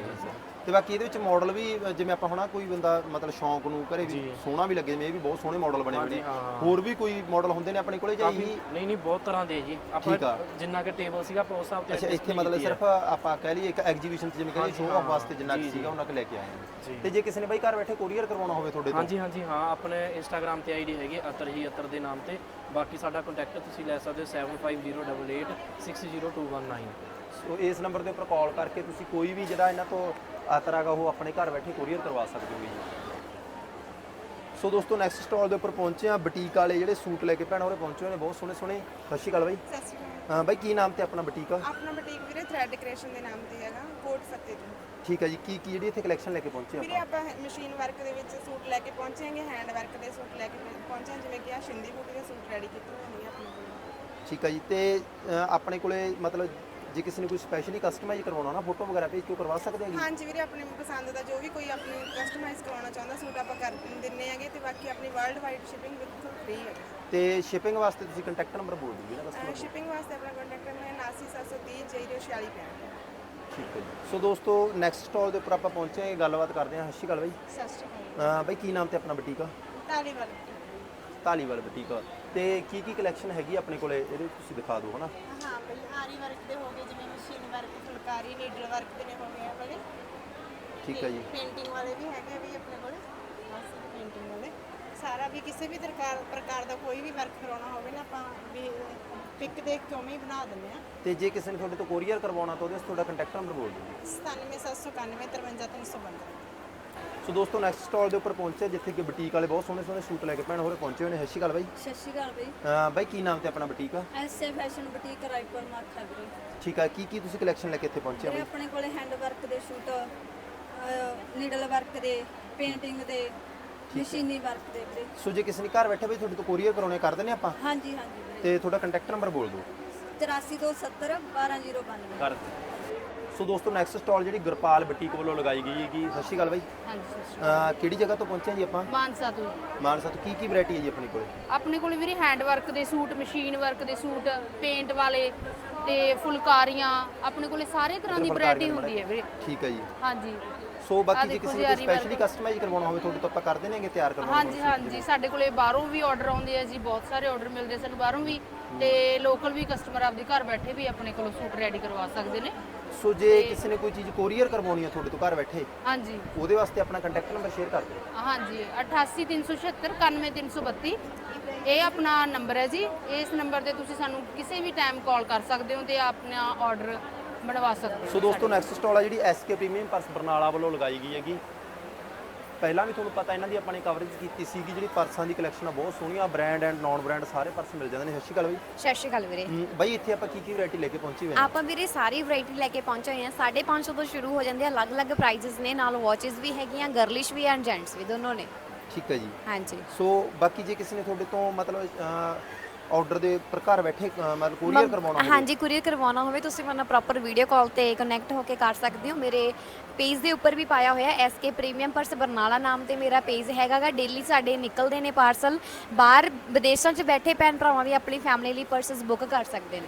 ਤੇ ਬਾਕੀ ਇਹਦੇ ਵਿੱਚ ਮਾਡਲ ਵੀ ਜਿਵੇਂ ਆਪਾਂ ਹੁਣ ਕੋਈ ਬੰਦਾ ਮਤਲਬ ਸ਼ੌਂਕ ਨੂੰ ਘਰੇ ਵੀ ਸੋਹਣਾ ਵੀ ਲੱਗੇ ਜਿਵੇਂ ਇਹ ਵੀ ਬਹੁਤ ਸੋਹਣੇ ਮਾਡਲ ਬਣੇ ਹੋਏ ਨੇ। ਹੋਰ ਵੀ ਕੋਈ ਮਾਡਲ ਹੁੰਦੇ ਨੇ ਆਪਣੇ ਕੋਲੇ ਜਾਂ ਇਹੀ ਨਹੀਂ ਨਹੀਂ ਬਹੁਤ ਤਰ੍ਹਾਂ ਦੇ ਜੀ। ਆਪਾਂ। ਜਿੰਨਾ ਕਿ ਟੇਬਲ ਸੀਗਾ ਆਪਾਂ ਉਸ ਹਿਸਾਬ ਤੇ ਅੱਛਾ ਇੱਥੇ ਮਤਲਬ। ਸਿਰਫ ਆਪਾਂ ਕਹਿ ਲਈਏ ਇੱਕ ਐਗਜੀਬਿਸ਼ਨ ਤੇ ਜਿਵੇਂ ਕਹਿੰਦੇ ਸ਼ੋਅ ਆਫ ਵਾਸਤੇ ਜਿੰਨਾ ਸੀਗਾ। ਉਹਨਾਂ ਕੁ ਲੈ ਕੇ ਆਏ ਤੇ ਜੇ ਕਿਸੇ ਨੇ ਬਾਈ ਘਰ ਬੈਠੇ ਕੋਰੀਅਰ ਕਰਵਾਉਣਾ ਹੋਵੇ ਤੁਹਾਡੇ ਤੋਂ। ਹਾਂਜੀ ਹਾਂਜੀ ਹਾਂ ਆਪਣੇ ਇੰਸਟਾਗ੍ਰam ਤੇ ਆਈਡੀ ਹੈਗੀ ਅਤਰ ਹੀ ਅਤਰ ਦੇ ਨਾਮ ਤੇ। ਬਾਕੀ ਸਾਡਾ ਕੰਟੈਕਟ ਤੁਸੀਂ ਲੈ ਸਕਦੇ ਹੋ 7508860219 ਸੋ ਇਸ ਨੰਬਰ ਦੇ ਉੱਪਰ ਕਾਲ ਕਰਕੇ ਤੁਸੀਂ ਕੋਈ ਵੀ ਜਿਹੜਾ ਇਹਨਾਂ ਤੋਂ ਆਤਰ ਹੈਗਾ ਉਹ ਆਪਣੇ ਘਰ ਬੈਠੇ ਕੋਰੀਅਰ ਕਰਵਾ ਸਕਦੇ ਹੋ ਜੀ। ਸੋ ਦੋਸਤੋ ਨੈਕਸਟ ਸਟਾਲ ਦੇ ਉੱਪਰ ਪਹੁੰਚੇ ਆ ਬੁਟੀਕ ਵਾਲੇ ਜਿਹੜੇ ਸੂਟ ਲੈ ਕੇ ਭੈਣਾਂ ਹੋਰੇ ਪਹੁੰਚੇ ਹੋਏ ਨੇ ਬਹੁਤ ਸੋਹਣੇ ਸੋਹਣੇ। ਸਤਿ ਸ਼੍ਰੀ ਅਕਾਲ ਬਾਈ। ਸਤਿ ਸ਼੍ਰੀ ਅਕਾਲ। ਹਾਂ ਬਾਈ ਕੀ ਨਾਮ ਤੇ ਆਪਣਾ ਬੁਟੀਕ? ਆ ਆਪਣਾ ਬੁਟੀਕ ਵੀਰੇ ਥ੍ਰੈਡ ਡੈਕੋਰੇਸ਼ਨ ਦੇ ਨਾਮ ਤੇ ਹੈਗਾ ਕੋਟ ਫੱਤੇ ਤੋਂ। ਠੀਕ ਹੈ ਜੀ ਕੀ ਕੀ ਜਿਹੜੀ ਇੱਥੇ ਕਲੈਕਸ਼ਨ ਲੈ ਕੇ ਪਹੁੰਚੇ ਵੀਰੇ ਆਪਾਂ? ਆਪਾਂ ਮਸ਼ੀਨ ਵਰਕ ਦੇ ਵਿੱਚ ਸੂਟ ਲੈ ਕੇ ਪਹੁੰਚਾਂਗੇ ਹੈਂਡ ਵਰਕ ਦੇ ਸੂਟ ਲੈ ਕੇ ਪਹੁੰਚਾਂ ਜਿਵੇਂ ਕਿ ਆ ਸ਼ਿੰਦੀ ਬੂਟੀ ਦੇ ਸੂਟ ਰੈਡੀ ਕੀਤੇ ਹੋਏ ਨੇ ਆਪਣੇ ਕੋਲ। ਠੀਕ ਹੈ ਜੀ ਤੇ ਅ, ਆਪਣੇ ਕੋਲੇ ਮਤਲਬ ਜੇ ਕਿਸੇ ਨੇ ਕੋਈ ਸਪੈਸ਼ਲੀ ਕਸਟਮਾਈਜ਼ ਕਰਵਾਉਣਾ ਨਾ ਫੋਟੋ ਵਗੈਰਾ ਭੇਜ ਕੇ ਉਹ ਕਰਵਾ ਸਕਦੇ ਹੈਗੇ? ਹਾਂਜੀ ਵੀਰੇ ਆਪਣੇ ਪਸੰਦ ਦਾ ਜੋ ਵੀ ਕੋਈ ਆਪਣੀ ਕਸਟਮਾਈਜ਼ ਕਰਵਾਉਣਾ ਚਾਹੁੰਦਾ ਸੂਟ ਆਪਾਂ ਕਰ ਦਿੰਨੇ ਆਂਗੇ ਤੇ ਬਾਕੀ ਆਪਣੀ ਵਰਲਡ ਵਾਈਡ ਸ਼ਿਪਿੰਗ ਬਿਲਕੁਲ ਫ੍ਰੀ ਹੈ ਤੇ ਸ਼ਿਪਿੰਗ ਵਾਸਤੇ ਤੁਸੀਂ ਕੰਟੈਕਟ ਨੰਬਰ ਬੋਲ ਦਿਓ ਨਾ ਕਸਟਮਰ ਸ਼ਿਪਿੰਗ ਵਾਸਤੇ ਆਪਣਾ ਕੰਟੈਕਟ ਨੰਬਰ ਹੈ 89730 46 ਠੀਕ ਹੈ ਜੀ। ਸੋ ਦੋਸਤੋ ਨੈਕਸਟ ਸਟਾਲ ਦੇ ਉੱਪਰ ਆਪਾਂ ਪਹੁੰਚੇ ਹਾਂ ਗੱਲਬਾਤ ਕਰਦੇ ਹਾਂ। ਸਤਿ ਸ਼੍ਰੀ ਅਕਾਲ ਬਾਈ। ਸਤਿ ਸ਼੍ਰੀ ਅਕਾਲ ਬਾਈ ਕੀ ਨਾਮ ਤੇ ਆਪਣਾ ਬੁਟੀਕ ਆ? ਧਾਲੀਵਾਲ ਧਾਲੀਵਾਲ ਬੁਟੀਕ ਆ। ਤੇ ਕੀ ਕੀ ਕਲੈਕਸ਼ਨ ਹੈਗੀ ਆਪਣੇ ਕੋਲੇ? ਇਹਦੇ ਤੁਸੀਂ ਦਿਖਾ ਦਿਓ ਹਨਾ। ਹਾਂ ਬਈ ਆਰੀ ਵਰਕ ਦੇ ਹੋ ਗਏ ਜਿਵੇਂ machine work phulkari needle work ਦੇ ਨੇ ਹੋ ਗਏ ਆ ਵਾਲੇ ਠੀਕ ਹੈ ਜੀ। ਪੇਂਟਿੰਗ ਵਾਲੇ ਵੀ ਹੈਗੇ ਆ ਵੀ ਆਪਣੇ ਕੋਲ। ਸਾਰਾ ਵੀ ਕਿਸੇ ਵੀ ਪ੍ਰਕਾਰ ਪ੍ਰਕਾਰ ਦਾ ਕੋਈ ਵੀ ਵਰਕ ਕਰਾਉਣਾ ਹੋਵੇ ਨਾ ਆਪਾਂ ਵੀ ਪਿਕ ਦੇਖ ਕੇ ਉਵੇਂ ਹੀ ਬਣਾ ਦਿੰਦੇ ਆ ਤੇ ਜੇ ਕਿਸੇ ਨੇ ਤੁਹਾਡੇ ਤੋਂ ਕੋਰੀਅਰ ਕਰਵਾਉਣਾ ਤਾਂ ਉਹਦੇ ਵਾਸਤੇ ਤੁਹਾਡਾ ਕੰਟੈਕਟ ਨੰਬਰ ਬੋਲ ਦਿਓ 97791 53315 ਸੋ ਦੋਸਤੋ ਨੈਕਸਟ ਸਟਾਲ ਦੇ ਉੱਪਰ ਪਹੁੰਚੇ ਜਿੱਥੇ ਕਿ ਬੁਟੀਕ ਵਾਲੇ ਬਹੁਤ ਸੋਹਣੇ ਸੋਹਣੇ ਸੂਟ ਲੈ ਕੇ ਭੈਣ ਹੋਰੇ ਪਹੁੰਚੇ ਹੋਏ ਨੇ ਸਤਿ ਸ਼੍ਰੀ ਅਕਾਲ ਬਾਈ। ਸਤਿ ਸ਼੍ਰੀ ਅਕਾਲ ਬਈ ਅ, ਬਾਈ ਕੀ ਨਾਮ ਤੇ ਆਪਣਾ ਬੁਟੀਕ ਆ? SA fashion boutique Raipur Makha ਵੀਰੇ। ਠੀਕ ਆ ਕੀ ਕੀ ਤੁਸੀਂ ਕਲੈਕਸ਼ਨ ਲੈ ਕੇ ਇੱਥੇ ਪਹੁੰਚੇ ਆ ਵੀਰੇ ਬਾਈ? ਆਪਣੇ ਕੋਲੇ ਹੈਂਡ ਵਰਕ ਦੇ ਸੂਟ ਨੀਡਲ ਵਰਕ ਦੇ ਪੇਂਟਿੰਗ ਦੇ ਮਸ਼ੀਨੀ ਵਰਕ ਦੇ ਵੀਰੇ ਸੋ ਜੇ ਕਿਸੇ ਨੇ ਘਰ ਬੈਠੇ ਬਈ ਤੁਹਾਡੇ ਤੋਂ ਕੋਰੀਅਰ ਕਰਾਉਣੇ ਕਰ ਦਿੰਦੇ ਆਪਾਂ ਹਾਂਜੀ ਹਾਂਜੀ ਵੀਰੇ ਤੇ ਤੁਹਾਡਾ ਕੰਟੈਕਟ ਨੰਬਰ ਬੋਲ ਦਿਓ। 8470 12092 ਕਰ ਸੋ ਦੋਸਤੋ ਨੈਕਸਟ ਸਟਾਲ ਜਿਹੜੀ ਗੁਰਪਾਲ ਬੁਟੀਕ ਵੱਲੋਂ ਲਗਾਈ ਗਈ ਹੈਗੀ। ਸਤਿ ਸ਼੍ਰੀ ਅਕਾਲ ਬਾਈ। ਹਾਂਜੀ ਅਹ ਕਿਹੜੀ ਜਗ੍ਹਾ ਤੋਂ ਪਹੁੰਚੇ ਆ ਜੀ ਆਪਾਂ? ਮਾਨਸਾ ਤੋਂ। ਮਾਨਸਾ ਤੋਂ। ਕੀ ਕੀ ਵੈਰਾਈਟੀ ਹੈ ਜੀ ਆਪਣੇ ਕੋਲੇ? ਆਪਣੇ ਕੋਲ ਵੀਰੇ ਹੈਂਡ ਵਰਕ ਦੇ ਸੂਟ ਮਸ਼ੀਨ ਵਰਕ ਦੇ ਸੂਟ ਪੇਂਟ ਵਾਲੇ ਤੇ ਫੁਲਕਾਰੀਆਂ। ਆਪਣੇ ਕੋਲੇ ਸਾਰੇ ਤਰ੍ਹਾਂ ਦੀ ਵੈਰਾਈਟੀ ਹੁੰਦੀ ਹੈ ਵੀਰੇ। ਠੀਕ ਹੈ ਜੀ। ਹਾਂਜੀ। ਸੋ ਬਾਕੀ ਜੇ ਕਿਸੇ ਨੇ ਸਪੈਸ਼ਲੀ। ਕਸਟਮਾਈਜ਼ ਕਰਵਾਉਣਾ ਹੋਵੇ ਤੁਹਾਡੇ ਤੋਂ ਆਪਾਂ ਕਰ ਦੇਣਗੇ ਤਿਆਰ ਕਰਵਾਉਣਾ ਹਾਂਜੀ ਹਾਂਜੀ ਸਾਡੇ ਕੋਲੇ ਬਾਹਰੋਂ ਵੀ ਆਰਡਰ ਆਉਂਦੇ ਆ ਜੀ ਬਹੁਤ ਸਾਰੇ ਆਰਡਰ ਮਿਲਦੇ ਸਾਨੂੰ ਬਾਹਰੋਂ ਵੀ ਤੇ ਲੋਕਲ ਵੀ ਕਸਟਮਰ ਆਪਦੇ ਘਰ ਬੈਠੇ ਵੀ ਆਪਣੇ ਕੋਲੋਂ ਸੂਟ ਰੈਡੀ ਕਰਵਾ ਸਕਦੇ ਨੇ। ਸੋ ਜੇ ਕਿਸੇ ਨੇ ਕੋਈ ਚੀਜ਼ ਕੋਰੀਅਰ ਕਰਵਾਉਣੀ ਹੈ ਤੁਹਾਡੇ ਤੋਂ ਘਰ ਬੈਠੇ ਹਾਂਜੀ। ਉਹਦੇ ਵਾਸਤੇ ਆਪਣਾ ਕੰਟੈਕਟ ਨੰਬਰ ਸ਼ੇਅਰ ਕਰ ਦਿਓ। ਹਾਂਜੀ 88376 91332 ਇਹ ਆਪਣਾ ਨੰਬਰ ਹੈ ਜੀ। ਇਸ ਨੰਬਰ ਤੇ ਤੁਸੀਂ ਸਾਨੂੰ ਕਿਸੇ ਵੀ ਟਾਈਮ ਕਾਲ ਕਰ ਸਕਦੇ ਹੋ ਤੇ ਆਪਣਾ ਆਰਡਰ ਬਣਵਾ ਸਕਦੇ ਸੋ ਦੋਸਤੋ ਨੈਕਸਟ ਸਟਾਲ ਆ ਜਿਹੜੀ ਐਸਕੇ ਪ੍ਰੀਮੀਅਮ ਪਰਸ ਬਰਨਾਲਾ ਵੱਲੋਂ ਲਗਾਈ ਗਈ ਹੈਗੀ। ਪਹਿਲਾਂ ਵੀ ਤੁਹਾਨੂੰ ਪਤਾ ਇਹਨਾਂ ਦੀ ਆਪਾਂ ਨੇ ਕਵਰੇਜ ਕੀਤੀ ਸੀਗੀ ਜਿਹੜੀ ਪਰਸਾਂ ਦੀ ਕਲੈਕਸ਼ਨ ਆ ਬਹੁਤ ਸੋਹਣੀ ਆ ਬ੍ਰਾਂਡ ਐਂਡ ਨਾਨ ਬ੍ਰਾਂਡ ਸਾਰੇ ਪਰਸ ਮਿਲ ਜਾਂਦੇ ਨੇ। ਸਤਿ ਸ਼੍ਰੀ ਅਕਾਲ ਬਾਈ। ਸਤਿ ਸ਼੍ਰੀ ਅਕਾਲ ਵੀਰੇ। ਹਮ, ਬਾਈ ਇੱਥੇ ਆਪਾਂ ਕੀ ਕੀ ਵੈਰਾਈਟੀ ਲੈ ਕੇ ਪਹੁੰਚੇ ਹੋਏ ਹਾਂ ਆਪਾਂ ਵੀਰੇ ਸਾਰੀ ਵੈਰਾਈਟੀ ਲੈ ਕੇ ਪਹੁੰਚੇ ਹੋਏ ਹਾਂ 550 ਤੋਂ ਸ਼ੁਰੂ ਹੋ ਜਾਂਦੇ ਆ। ਅਲੱਗ-ਅਲੱਗ ਪ੍ਰਾਈजेस ਨੇ ਨਾਲ ਵਾਚਸ ਵੀ ਹੈਗੀਆਂ ਗਰਲਿਸ਼ ਵੀ ਐਂਡ ਜੈਂਟਸ ਵੀ ਦੋਨੋਂ ਨੇ। ਠੀਕ ਹੈ ਜੀ। ਹਾਂਜੀ। ਸੋ ਬਾਕੀ ਜੇ ਕਿਸੇ ਨੇ ਤੁਹਾਡੇ ਤੋਂ ਮਤਲਬ ਆਰਡਰ ਦੇ ਉੱਪਰ ਘਰ ਬੈਠੇ ਮਤਲਬ ਕੋਰੀਅਰ ਕਰਵਾਉਣਾ ਹੋਵੇ? ਹਾਂਜੀ ਕੁਰੀਅਰ ਕਰਵਾਉਣਾ ਹੋਵੇ ਤੁਸੀਂ ਮੇਰੇ ਨਾਲ ਪ੍ਰੋਪਰ ਵੀਡੀਓ ਕਾਲ ਤੇ ਕਨੈਕਟ ਹੋ ਕੇ ਕਰ ਸਕਦੇ ਹੋ। ਮੇਰੇ ਪੇਜ ਦੇ ਉੱਪਰ ਵੀ ਪਾਇਆ ਹੋਇਆ ਐਸਕੇ ਪ੍ਰੀਮੀਅਮ ਪਰਸ ਬਰਨਾਲਾ ਨਾਮ ਤੇ ਮੇਰਾ ਪੇਜ ਹੈਗਾਗਾ ਡੇਲੀ ਸਾਡੇ ਨਿਕਲਦੇ ਨੇ ਪਾਰਸਲ ਬਾਹਰ ਵਿਦੇਸ਼ਾਂ 'ਚ ਬੈਠੇ ਭੈਣ ਭਰਾਵਾਂ ਵੀ ਆਪਣੀ ਫੈਮਿਲੀ ਲਈ ਪਰਸਸ ਬੁੱਕ ਕਰ ਸਕਦੇ ਨੇ।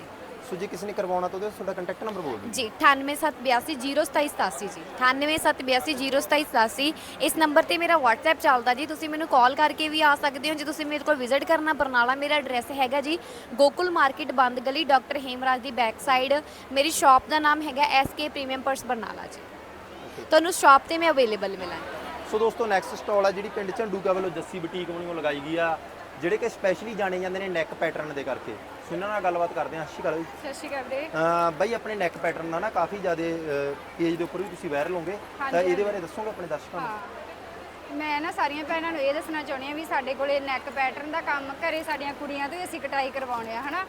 ਸੋ ਜੇ ਕਿਸੇ ਨੇ ਕਰਵਾਉਣਾ ਤਾਂ ਉਹਦਾ ਤੁਹਾਡਾ ਕੰਟੈਕਟ ਨੰਬਰ ਬੋਲ ਦਿਓ। ਜੀ 9872802787 ਜੀ। 9872802787 ਇਸ ਨੰਬਰ ਤੇ ਮੇਰਾ WhatsApp ਚੱਲਦਾ ਜੀ। ਤੁਸੀਂ ਮੈਨੂੰ ਕਾਲ ਕਰਕੇ ਵੀ ਆ ਸਕਦੇ ਹੋ। ਜੇ ਤੁਸੀਂ ਮੇਰੇ ਕੋਲ ਵਿਜ਼ਿਟ ਕਰਨਾ ਬਰਨਾਲਾ ਮੇਰਾ ਐਡਰੈਸ ਹੈਗਾ ਜੀ। ਗੋਕੁਲ ਮਾਰਕੀਟ ਬੰਦ ਗਲੀ ਡਾਕਟਰ ਹੇਮਰਾਜ ਦੀ ਬੈਕ ਸਾਈਡ ਮੇਰੀ ਸ਼ਾਪ ਦਾ ਨਾਮ ਹੈਗਾ SK ਪ੍ਰੀਮੀਅਮ ਪਰਸ ਬਰਨਾਲਾ ਜੀ। ਤੁਹਾਨੂੰ ਸ਼ਾਪ ਤੇ ਮੈਂ ਅਵੇਲੇਬਲ ਮਿਲਾਂਗੀ। ਸੋ ਦੋਸਤੋ ਨੈਕਸਟ ਸਟਾਲ ਆ ਜਿਹੜੀ ਪਿੰਡ ਝੰਡੂਕਾ ਵੱਲੋਂ ਜੱਸੀ ਬੁਟੀਕ ਵੱਲੋਂ ਲਗਾਈ ਗਈ ਆ ਜਿਹੜੇ ਕਿ ਸਪੈਸ਼ਲੀ ਜਾਣੇ ਜਾਂਦੇ ਨੇ ਨੈਕ ਪੈਟਰਨ ਦੇ ਕਰਕੇ। ਸੋ ਇਹਨਾਂ ਨਾਲ ਗੱਲਬਾਤ ਕਰਦੇ ਹਾਂ। ਸਤਿ ਸ਼੍ਰੀ ਅਕਾਲ ਜੀ। ਸਤਿ ਸ਼੍ਰੀ ਅਕਾਲ ਵੀਰੇ ਅਹ ਬਾਈ ਆਪਣੇ ਨੈਕ ਪੈਟਰਨ ਦਾ ਨਾ ਕਾਫੀ ਜ਼ਿਆਦਾ ਪੇਜ ਦੇ ਉੱਪਰ ਵੀ ਤੁਸੀਂ ਵਾਇਰਲ ਹੋਗੇ ਤਾਂ ਇਹਦੇ ਬਾਰੇ ਦੱਸੋਗੇ ਆਪਣੇ ਦਰਸ਼ਕਾਂ ਨੂੰ? ਮੈਂ ਨਾ ਸਾਰੀਆਂ ਭੈਣਾਂ ਨੂੰ ਇਹ ਦੱਸਣਾ ਚਾਹੁੰਦੀ ਹਾਂ ਵੀ ਸਾਡੇ ਕੋਲੇ ਨੈਕ ਪੈਟਰਨ ਦਾ ਕੰਮ ਘਰੇ ਸਾਡੀਆਂ ਕੁੜੀਆਂ ਤੋਂ ਹੀ ਅਸੀਂ ਕਟਾਈ ਕਰਵਾਉਣੇ ਆ ਹਨਾ?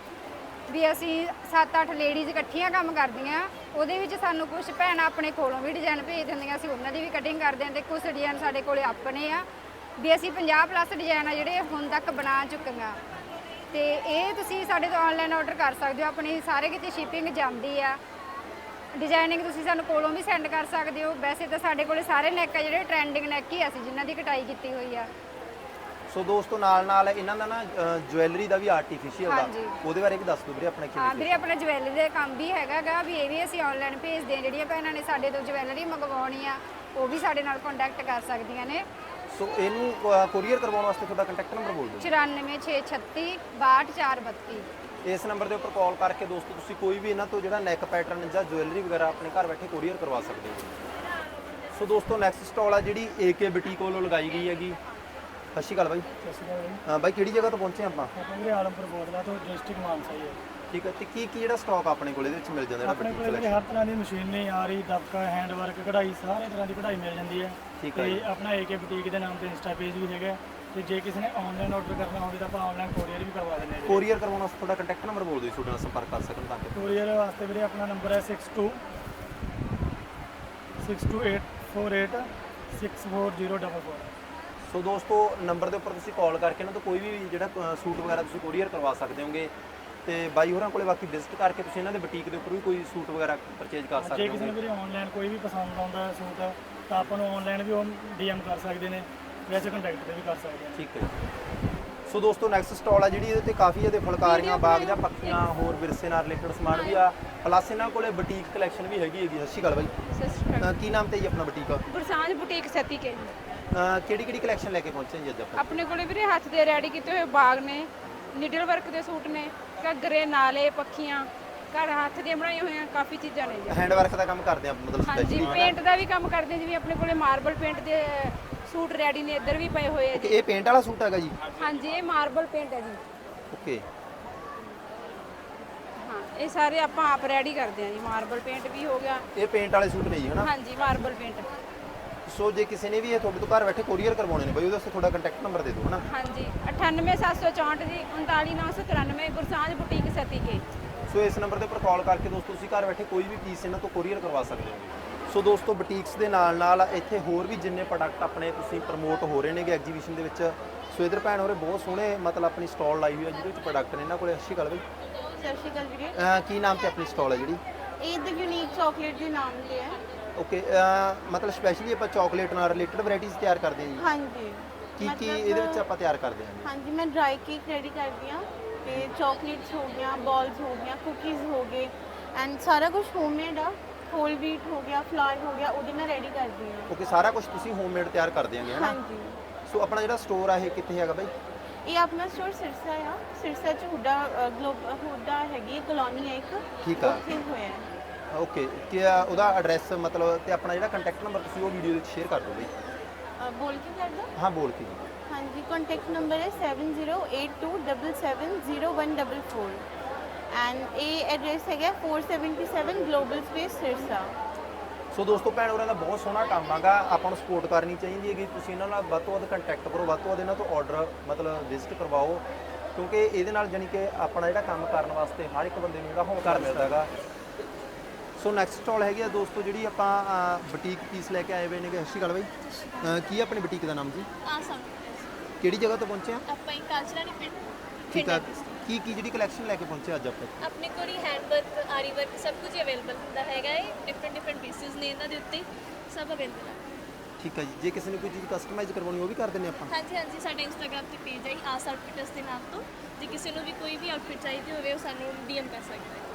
ਵੀ ਅਸੀਂ 7-8 ਲੇਡੀਜ਼ ਇਕੱਠੀਆਂ ਕੰਮ ਕਰਦੀਆਂ ਉਹਦੇ ਵਿੱਚ ਸਾਨੂੰ ਕੁਝ ਭੈਣਾਂ ਆਪਣੇ ਕੋਲੋਂ ਵੀ ਡਿਜ਼ਾਈਨ ਭੇਜ ਦਿੰਦੀਆਂ ਅਸੀਂ ਉਹਨਾਂ ਦੀ ਵੀ ਕਟਿੰਗ ਕਰਦੇ ਹਾਂ ਤੇ ਕੁਝ ਡਿਜ਼ਾਈਨ ਸਾਡੇ ਕੋਲੇ ਆਪਣੇ ਆ। ਵੀ ਅਸੀਂ 50 ਪਲੱਸ ਡਿਜ਼ਾਈਨ ਆ ਜਿਹੜੇ ਹੁਣ ਤੱਕ ਬਣਾ ਚੁੱਕੀਆਂ। ਤੇ ਇਹ ਤੁਸੀਂ ਸਾਡੇ ਤੋਂ ਆਨਲਾਈਨ ਆਰਡਰ ਕਰ ਸਕਦੇ ਹੋ ਆਪਣੀ ਸਾਰੇ ਕਿਤੇ ਸ਼ਿਪਿੰਗ ਜਾਂਦੀ ਆ। ਡਿਜ਼ਾਈਨਿੰਗ ਤੁਸੀਂ ਸਾਨੂੰ ਕੋਲੋਂ ਵੀ ਸੈਂਡ ਕਰ ਸਕਦੇ ਹੋ। ਵੈਸੇ ਤਾਂ ਸਾਡੇ ਕੋਲੇ ਸਾਰੇ ਨੈਕ ਆ ਜਿਹੜੇ ਟ੍ਰੈਂਡਿੰਗ ਨੈਕ ਹੀ ਆ ਅਸੀਂ ਜਿਨ੍ਹਾਂ ਦੀ ਕਟਾਈ ਕੀਤੀ ਹੋਈ ਆ। ਸੋ ਦੋਸਤੋ ਨਾਲ ਨਾਲ ਇਹਨਾਂ ਦਾ ਨਾ ਜੁਐਲਰੀ ਦਾ ਵੀ ਆਰਟੀਫੀਸ਼ੀਅਲ ਦਾ ਹਾਂਜੀ। ਉਹਦੇ ਬਾਰੇ ਵੀ ਦੱਸ ਦਿਓ ਵੀਰੇ ਆਪਣਾ ਹਾਂ ਕਿਵੇਂ ਵੀਰੇ ਆਪਣਾ ਜਵੈਲਰੀ ਦਾ ਕੰਮ ਵੀ ਹੈਗਾਗਾ ਵੀ ਇਹ ਵੀ ਅਸੀਂ ਆਨਲਾਈਨ ਭੇਜਦੇ ਹਾਂ। ਜਿਹੜੀਆਂ ਭੈਣਾਂ ਨੇ ਸਾਡੇ ਤੋਂ ਜਵੈਲਰੀ ਮੰਗਵਾਉਣੀ ਆ ਉਹ ਵੀ ਸਾਡੇ ਨਾਲ ਕੰਟੈਕਟ ਕਰ ਸਕਦੀਆਂ ਨੇ। ਸੋ ਇਹਨੂੰ ਕੋਰੀਅਰ ਕਰਵਾਉਣ ਵਾਸਤੇ ਤੁਹਾਡਾ ਕੰਟੈਕਟ ਨੰਬਰ ਬੋਲ ਦਿਓ। 94636 62432 ਇਸ ਨੰਬਰ ਦੇ ਉੱਪਰ ਕਾਲ ਕਰਕੇ ਦੋਸਤੋ ਤੁਸੀਂ ਕੋਈ ਵੀ ਇਹਨਾਂ ਤੋਂ ਜਿਹੜਾ ਨੈਕ ਪੈਟਰਨ ਜਾਂ ਜੁਐਲਰੀ ਵਗੈਰਾ ਆਪਣੇ ਘਰ ਬੈਠੇ ਕੋਰੀਅਰ ਕਰਵਾ ਸਕਦੇ ਹੋ। ਸੋ ਦੋਸਤੋ ਨੈਕਸਟ ਸਟਾਲ ਆ ਜਿਹੜੀ ਏਕੇ ਬੁਟੀਕ ਵੱਲੋਂ ਲਗਾਈ ਗਈ ਹੈਗੀ। ਸਤਿ ਸ਼੍ਰੀ ਅਕਾਲ ਬਾਈ। ਸਤਿ ਸ਼੍ਰੀ ਅਕਾਲ ਹਾਂ ਬਾਈ ਕਿਹੜੀ ਜਗ੍ਹਾ ਤੋਂ ਪਹੁੰਚੇ ਆਪਾਂ? ਆਪਾਂ ਵੀਰੇ ਆਲਮਪੁਰ ਬੋਰਡਲਾ ਤੋਂ ਡਿਸਟ੍ਰਿਕਟ ਮਾਨਸਾ ਹੀ ਹੈ ਠੀਕ ਹੈ ਤੇ ਕੀ ਕੀ ਜਿਹੜਾ ਸਟਾਕ ਆਪਣੇ ਕੋਲ ਇਹਦੇ ਵਿੱਚ ਮਿਲ ਜਾਂਦਾ ਜਿਹੜਾ ਆਪਣੇ ਕੋਲ collection? ਹਰ ਤਰ੍ਹਾਂ ਦੀ ਮਸ਼ੀਨਰੀ ਆਰੀ ਦਬਕਾ ਹੈਂਡ ਵਰਕ ਕਢਾਈ ਸਾਰੇ ਤਰ੍ਹਾਂ ਦੀ ਕਢਾਈ ਮਿਲ ਜਾਂਦੀ ਹੈ। ਠੀਕ ਹੈ ਤੇ। ਆਪਣਾ ਏਕੇ ਬੁਟੀਕ ਦੇ ਨਾਮ ਤੇ ਇੰਸਟਾ ਪੇਜ ਵੀ ਹੈਗਾ ਤੇ ਜੇ ਕਿਸੇ ਨੇ ਆਨਲਾਈਨ ਆਰਡਰ ਕਰਨਾ ਹੋਵੇ ਤਾਂ ਆਪਾਂ ਆਨਲਾਈਨ ਕੋਰੀਅਰ ਵੀ ਕਰਵਾ ਦਿੰਦੇ ਹਾਂ ਕੋਰੀਅਰ ਕਰਵਾਉਣ ਵਾਸਤੇ ਤੁਹਾਡਾ ਕੰਟੈਕਟ ਨੰਬਰ ਬੋਲ ਦਿਓ ਤੁਹਾਡੇ ਨਾਲ ਸੰਪਰਕ ਕਰ ਸਕਣ ਤਾਂ ਕਿ। ਕੋਰੀਅਰ ਵਾਸਤੇ ਵੀਰੇ ਆਪਣਾ ਨੰਬਰ ਹੈ 62 62848 64044 ਸੋ ਦੋਸਤੋ ਨੰਬਰ ਦੇ ਉੱਪਰ ਤੁਸੀਂ ਕਾਲ ਕਰਕੇ ਇਹਨਾਂ ਤੋਂ ਕੋਈ ਵੀ ਜਿਹੜਾ ਸੂਟ ਵਗੈਰਾ ਤੁਸੀਂ ਕੋਰੀਅਰ ਕਰਵਾ ਸਕਦੇ ਹੋਗੇ। ਤੇ ਬਾਈ ਹੋਰਾਂ ਕੋਲੇ ਬਾਕੀ ਵਿਜ਼ਿਟ ਕਰਕੇ ਤੁਸੀਂ ਇਹਨਾਂ ਦੇ ਬੁਟੀਕ ਦੇ ਉੱਪਰ ਵੀ ਕੋਈ ਸੂਟ ਵਗੈਰਾ ਪਰਚੇਜ ਕਰ ਜੇ ਸਕਦੇ ਕਿਸੇ ਨੂੰ ਹੋਗੇ ਵੀਰੇ ਆਨਲਾਈਨ ਕੋਈ ਵੀ ਪਸੰਦ ਆਉਂਦਾ ਹੈ ਸੂਟ ਤਾਂ ਆਪਾਂ ਨੂੰ ਆਨਲਾਈਨ ਵੀ ਉਹ ਡੀਐਮ ਕਰ ਸਕਦੇ ਨੇ ਵੈਸੇ ਕੰਟੈਕਟ ਤੇ ਵੀ ਕਰ ਸਕਦੇ ਨੇ। ਠੀਕ ਹੈ ਸੋ ਦੋਸਤੋ ਨੈਕਸਟ ਸਟਾਲ ਆ ਜਿਹੜੀ ਇਹਦੇ ਤੇ ਕਾਫੀ ਜ਼ਿਆਦਾ ਫੁਲਕਾਰੀਆਂ ਬਾਗ ਜਾਂ ਪੱਖੀਆਂ ਹੋਰ ਵਿਰਸੇ ਨਾਲ ਰਿਲੇਟਡ ਸਮਾਨ ਵੀ ਆ। ਪਲੱਸ ਇਹਨਾਂ ਕੋਲੇ ਬੁਟੀਕ ਕਲੈਕਸ਼ਨ ਵੀ ਹੈਗੀ ਹੈਗੀ ਸਤਿ ਸ਼੍ਰੀ ਅਕਾਲ ਬਾਈ। ਸਤਿ ਸ਼੍ਰੀ ਅਕਾਲ। ਅ, ਕੀ ਨਾਮ ਤੇ ਜੀ ਆਪਣਾ ਬੁਟੀਕ ਗੁਰਸਾਂਝ ਬੁਟੀਕ ਸਤੀ ਕੇ ਕਿਹੜੀ ਕਿਹੜੀ ਕਲੈਕਸ਼ਨ ਲੈ ਕੇ ਪਹੁੰਚੇ ਜੀ ਅੱਜ ਆਪਾਂ? ਆਪਣੇ ਕੋਲੇ ਵੀਰੇ ਹੱਥ ਦੇ ਰੈਡੀ ਕੀਤੇ ਹੋਏ ਬਾਗ ਨੇ ਨੀਡਲ ਵਰਕ ਦੇ ਸੂਟ ਨੇ ਘੱਗਰੇ ਨਾਲੇ ਪੱਖੀਆਂ ਘਰ ਹੱਥ ਦੀਆਂ ਬਣਾਈਆਂ ਹੋਈਆਂ ਕਾਫੀ ਚੀਜ਼ਾਂ ਨੇ ਜੀ। ਹੈਂਡ ਵਰਕ ਦਾ ਕੰਮ ਕਰਦੇ ਆ ਮਤਲਬ ਹਾਂਜੀ ਸਪੈਸ਼ਲੀ ਪੇਂਟ ਦਾ ਵੀ ਕੰਮ ਕਰਦੇ ਹਾਂ ਜਿਵੇਂ ਆਪਣੇ ਕੋਲੇ ਮਾਰਬਲ ਪੇਂਟ ਦੇ ਸੂਟ ਰੈਡੀ ਨੇ ਇੱਧਰ ਵੀ ਪਏ ਹੋਏ ਆ ਜੀ ਇਹ ਪੇਂਟ ਵਾਲਾ ਸੂਟ ਹੈਗਾ ਜੀ? ਹਾਂਜੀ ਇਹ ਮਾਰਬਲ ਪੇਂਟ ਹੈ ਜੀ। ਓਕੇ ਹਾਂ ਇਹ ਸਾਰੇ ਆਪਾਂ ਆਪ ਰੈਡੀ ਕਰਦੇ ਹਾਂ ਜੀ ਮਾਰਬਲ ਪੇਂਟ ਵੀ ਹੋ ਗਿਆ। ਇਹ ਪੇਂਟ ਵਾਲੇ ਸੂਟ ਨੇ ਜੀ ਹਨਾ? ਹਾਂਜੀ ਮਾਰਬਲ ਪੇਂਟ ਸੋ ਜੇ ਕਿਸੇ ਨੇ ਵੀ ਇਹ ਤੁਹਾਡੇ ਤੋਂ ਘਰ ਬੈਠੇ ਕੋਰੀਅਰ ਕਰਵਾਉਣੇ ਨੇ ਬਈ ਉਹਦੇ ਵਾਸਤੇ ਤੁਹਾਡਾ ਕੰਟੈਕਟ ਨੰਬਰ ਦੇ ਦਿਓ ਹਨਾ? ਹਾਂਜੀ 98764 ਜੀ 39993 ਗੁਰਸਾਂਝ ਬੁਟੀਕ ਸਤੀ ਕੇ। ਸੋ ਇਸ ਨੰਬਰ ਦੇ ਉੱਪਰ ਕਾਲ ਕਰਕੇ ਦੋਸਤੋ ਤੁਸੀਂ ਘਰ ਬੈਠੇ ਕੋਈ ਵੀ ਪੀਸ ਇਹਨਾਂ ਤੋਂ ਕੋਰੀਅਰ ਕਰਵਾ ਸਕਦੇ ਹੋ। ਸੋ ਦੋਸਤੋ ਬੁਟੀਕਸ ਦੇ ਨਾਲ ਨਾਲ ਇੱਥੇ ਹੋਰ ਵੀ ਜਿੰਨੇ ਪ੍ਰੋਡਕਟ ਆਪਣੇ ਤੁਸੀਂ ਪ੍ਰਮੋਟ ਹੋ ਰਹੇ ਨੇਗੇ ਐਗਜੀਬਿਸ਼ਨ ਦੇ ਵਿੱਚ। ਸੋ ਇਧਰ ਭੈਣ ਹੋਰੇ ਬਹੁਤ ਸੋਹਣੇ ਮਤਲਬ ਆਪਣੀ ਸਟਾਲ ਲਾਈ ਹੋਈ ਹੈ ਜਿਹਦੇ ਵਿੱਚ ਪ੍ਰੋਡਕਟ ਨੇ। ਇਹਨਾਂ ਕੋਲੇ ਅੱਛੀ ਗੱਲ ਬਈ। ਸਤਿ ਸ਼੍ਰੀ ਅਕਾਲ ਵੀਰੇ। ਅਹ ਕੀ ਨਾਮ ਤੇ ਆਪਣੀ ਸਟਾਲ ਹੈ ਜਿਹੜੀ? ਇਹ ਦ ਯੂਨੀਕ ਚਾਕਲੇਟ ਦੇ ਨਾਮ ਤੇ ਹੈ। ਓਕੇ ਮਤਲਬ ਸਪੈਸ਼ਲੀ ਆਪਾਂ ਚਾਕਲੇਟ ਨਾਲ ਰਿਲੇਟਡ ਵੈਰਾਈਟੀਆਂ ਤਿਆਰ ਕਰਦੇ ਹਾਂ ਜੀ? ਹਾਂਜੀ। ਕੀ ਕੀ ਮਤਲਬ- ਇਹਦੇ ਵਿੱਚ ਆਪਾਂ ਤਿਆਰ ਕਰਦੇ ਹਾਂ ਜੀ? ਹਾਂਜੀ ਮੈਂ ਡਰਾਈ ਕੇਕ ਰੈਡੀ ਕਰਦੀ ਹਾਂ ਤੇ ਚਾਕਲੇਟਸ ਹੋ ਗਿਆ ਬਾਲਸ ਹੋ ਗਿਆ ਕੁਕੀਜ਼ ਹੋ ਗਏ ਐਂਡ ਸਾਰਾ ਕੁਝ ਹੋਮਮੇਡ ਆ। ਹੋਲ ਵੀਟ ਹੋ ਗਿਆ ਫਲਾਰ ਹੋ ਗਿਆ ਉਹਦੇ ਨਾਲ ਰੈਡੀ ਕਰਦੀ ਹਾਂ। ਓਕੇ ਸਾਰਾ ਕੁਝ ਤੁਸੀਂ ਹੋਮਮੇਡ ਤਿਆਰ ਕਰਦੇ ਆਂਗੇ ਹਨਾ? ਹਾਂਜੀ। ਸੋ ਆਪਣਾ ਜਿਹੜਾ ਸਟੋਰ ਆ ਇਹ ਕਿੱਥੇ ਹੈਗਾ ਬਾਈ? ਇਹ ਆਪਣਾ ਸਟੋਰ ਸਿਰਸਾ ਆ। ਸਿਰਸਾ ਚ ਹੁੱਡਾ ਗਲੋਬ ਹੁੱਡਾ ਹੈਗੀ ਕਲੋਨੀ ਹੈ ਇੱਕ। ਠੀਕ ਆ। ਉੱਥੇ ਹੋਇਆ। ਹੈ ਓਕੇ ਕਿ ਉਹਦਾ ਐਡਰੈਸ ਮਤਲਬ ਤੇ ਆਪਣਾ ਜਿਹੜਾ ਕੰਟੈਕਟ ਨੰਬਰ ਤੁਸੀਂ ਉਹ ਵੀਡੀਓ ਵਿੱਚ ਸ਼ੇਅਰ ਕਰ ਦਿਓ ਬਈ। ਅ, ਬੋਲ ਕੇ ਕਰ ਦੋ ਹਾਂ ਬੋਲ ਕੇ। ਹਾਂਜੀ ਕੰਟੈਕਟ ਨੰਬਰ ਹੈ 7082770144 ਐਂਡ ਇਹ ਐਡਰੈਸ ਹੈਗਾ 477 ਗਲੋਬਲ ਸਪੇਸ ਸਿਰਸਾ ਸੋ ਦੋਸਤੋ ਭੈਣ ਹੋਰਾਂ ਦਾ ਬਹੁਤ ਸੋਹਣਾ ਕੰਮ ਆਗਾ ਆਪਾਂ ਨੂੰ ਸਪੋਰਟ ਕਰਨੀ ਚਾਹੀਦੀ ਹੈ ਕਿ ਤੁਸੀਂ ਇਹਨਾਂ ਨਾਲ ਵੱਧ ਤੋਂ ਵੱਧ ਕੰਟੈਕਟ ਕਰੋ ਵੱਧ ਤੋਂ ਵੱਧ ਇਹਨਾਂ ਤੋਂ ਆਰਡਰ ਮਤਲਬ ਵਿਜ਼ਿਟ ਕਰਵਾਓ। ਕਿਉਂਕਿ ਇਹਦੇ ਨਾਲ ਜਾਨੀ ਕਿ ਆਪਣਾ ਜਿਹੜਾ ਕੰਮ ਕਰਨ ਵਾਸਤੇ ਹਰ ਇੱਕ ਬੰਦੇ ਨੂੰ ਜਿਹੜਾ ਹੌਸਲਾ ਮਿਲਦਾ ਹੈਗਾ। ਸੋ ਨੈਕਸਟ ਸਟਾਲ ਹੈਗੀ ਆ ਦੋਸਤੋ ਜਿਹੜੀ ਆਪਾਂ ਬੁਟੀਕ ਪੀਸ ਲੈ ਕੇ ਆਏ ਹੋਏ ਨੇਗੇ। ਸਤਿ ਸ਼੍ਰੀ ਅਕਾਲ ਬਾਈ। ਅਹ, ਕੀ ਆ ਆਪਣੀ ਬੁਟੀਕ ਦਾ ਨਾਮ ਜੀ? ਆ ਸਭ ਕਿਹੜੀ ਜਗ੍ਹਾ ਤੋਂ ਪਹੁੰਚੇ ਆ? ਆਪਾਂ ਇੱਕ ਕਲਚਰਲ ਪਿੰਡ ਠੀਕ ਆ ਕੀ ਕੀ ਜਿਹੜੀ ਕਲੈਕਸ਼ਨ ਲੈ ਕੇ ਪਹੁੰਚੇ ਅੱਜ ਆਪਾਂ? ਆਪਣੇ ਕੋਲ ਹੀ ਹੈਂਡ ਵਰਕ ਆਰੀ ਵਰਕ ਸਭ ਕੁਝ ਅਵੇਲੇਬਲ ਹੁੰਦਾ ਹੈਗਾ ਹੈ ਡਿਫਰੈਂਟ ਡਿਫਰੈਂਟ ਪੀਸਿਸ ਨੇ ਇਹਨਾਂ ਦੇ ਉੱਤੇ ਸਭ ਅਵੇਲੇਬਲ ਹੈ ਠੀਕ ਆ ਜੀ। ਜੇ ਕਿਸੇ ਨੇ ਕੋਈ ਚੀਜ਼ ਕਸਟਮਾਈਜ਼ ਕਰਵਾਉਣੀ ਉਹ ਵੀ ਕਰ ਦਿੰਦੇ ਆਪਾਂ? ਹਾਂਜੀ ਹਾਂਜੀ ਸਾਡੇ ਇੰਸਟਾਗ੍ਰam ਤੇ ਪੇਜ ਹੈ ਆਸ ਆਊਟਫਿਟਸ ਦੇ ਨਾਮ ਤੋਂ। ਜੇ ਕਿਸੇ ਨੂੰ ਵੀ ਕੋਈ ਵੀ ਆਊਟਫਿਟ ਚਾਹੀਦੀ ਹੋਵੇ ਉਹ ਸਾਨੂੰ ਡੀਐਮ ਕਰ ਸਕਦਾ ਹੈ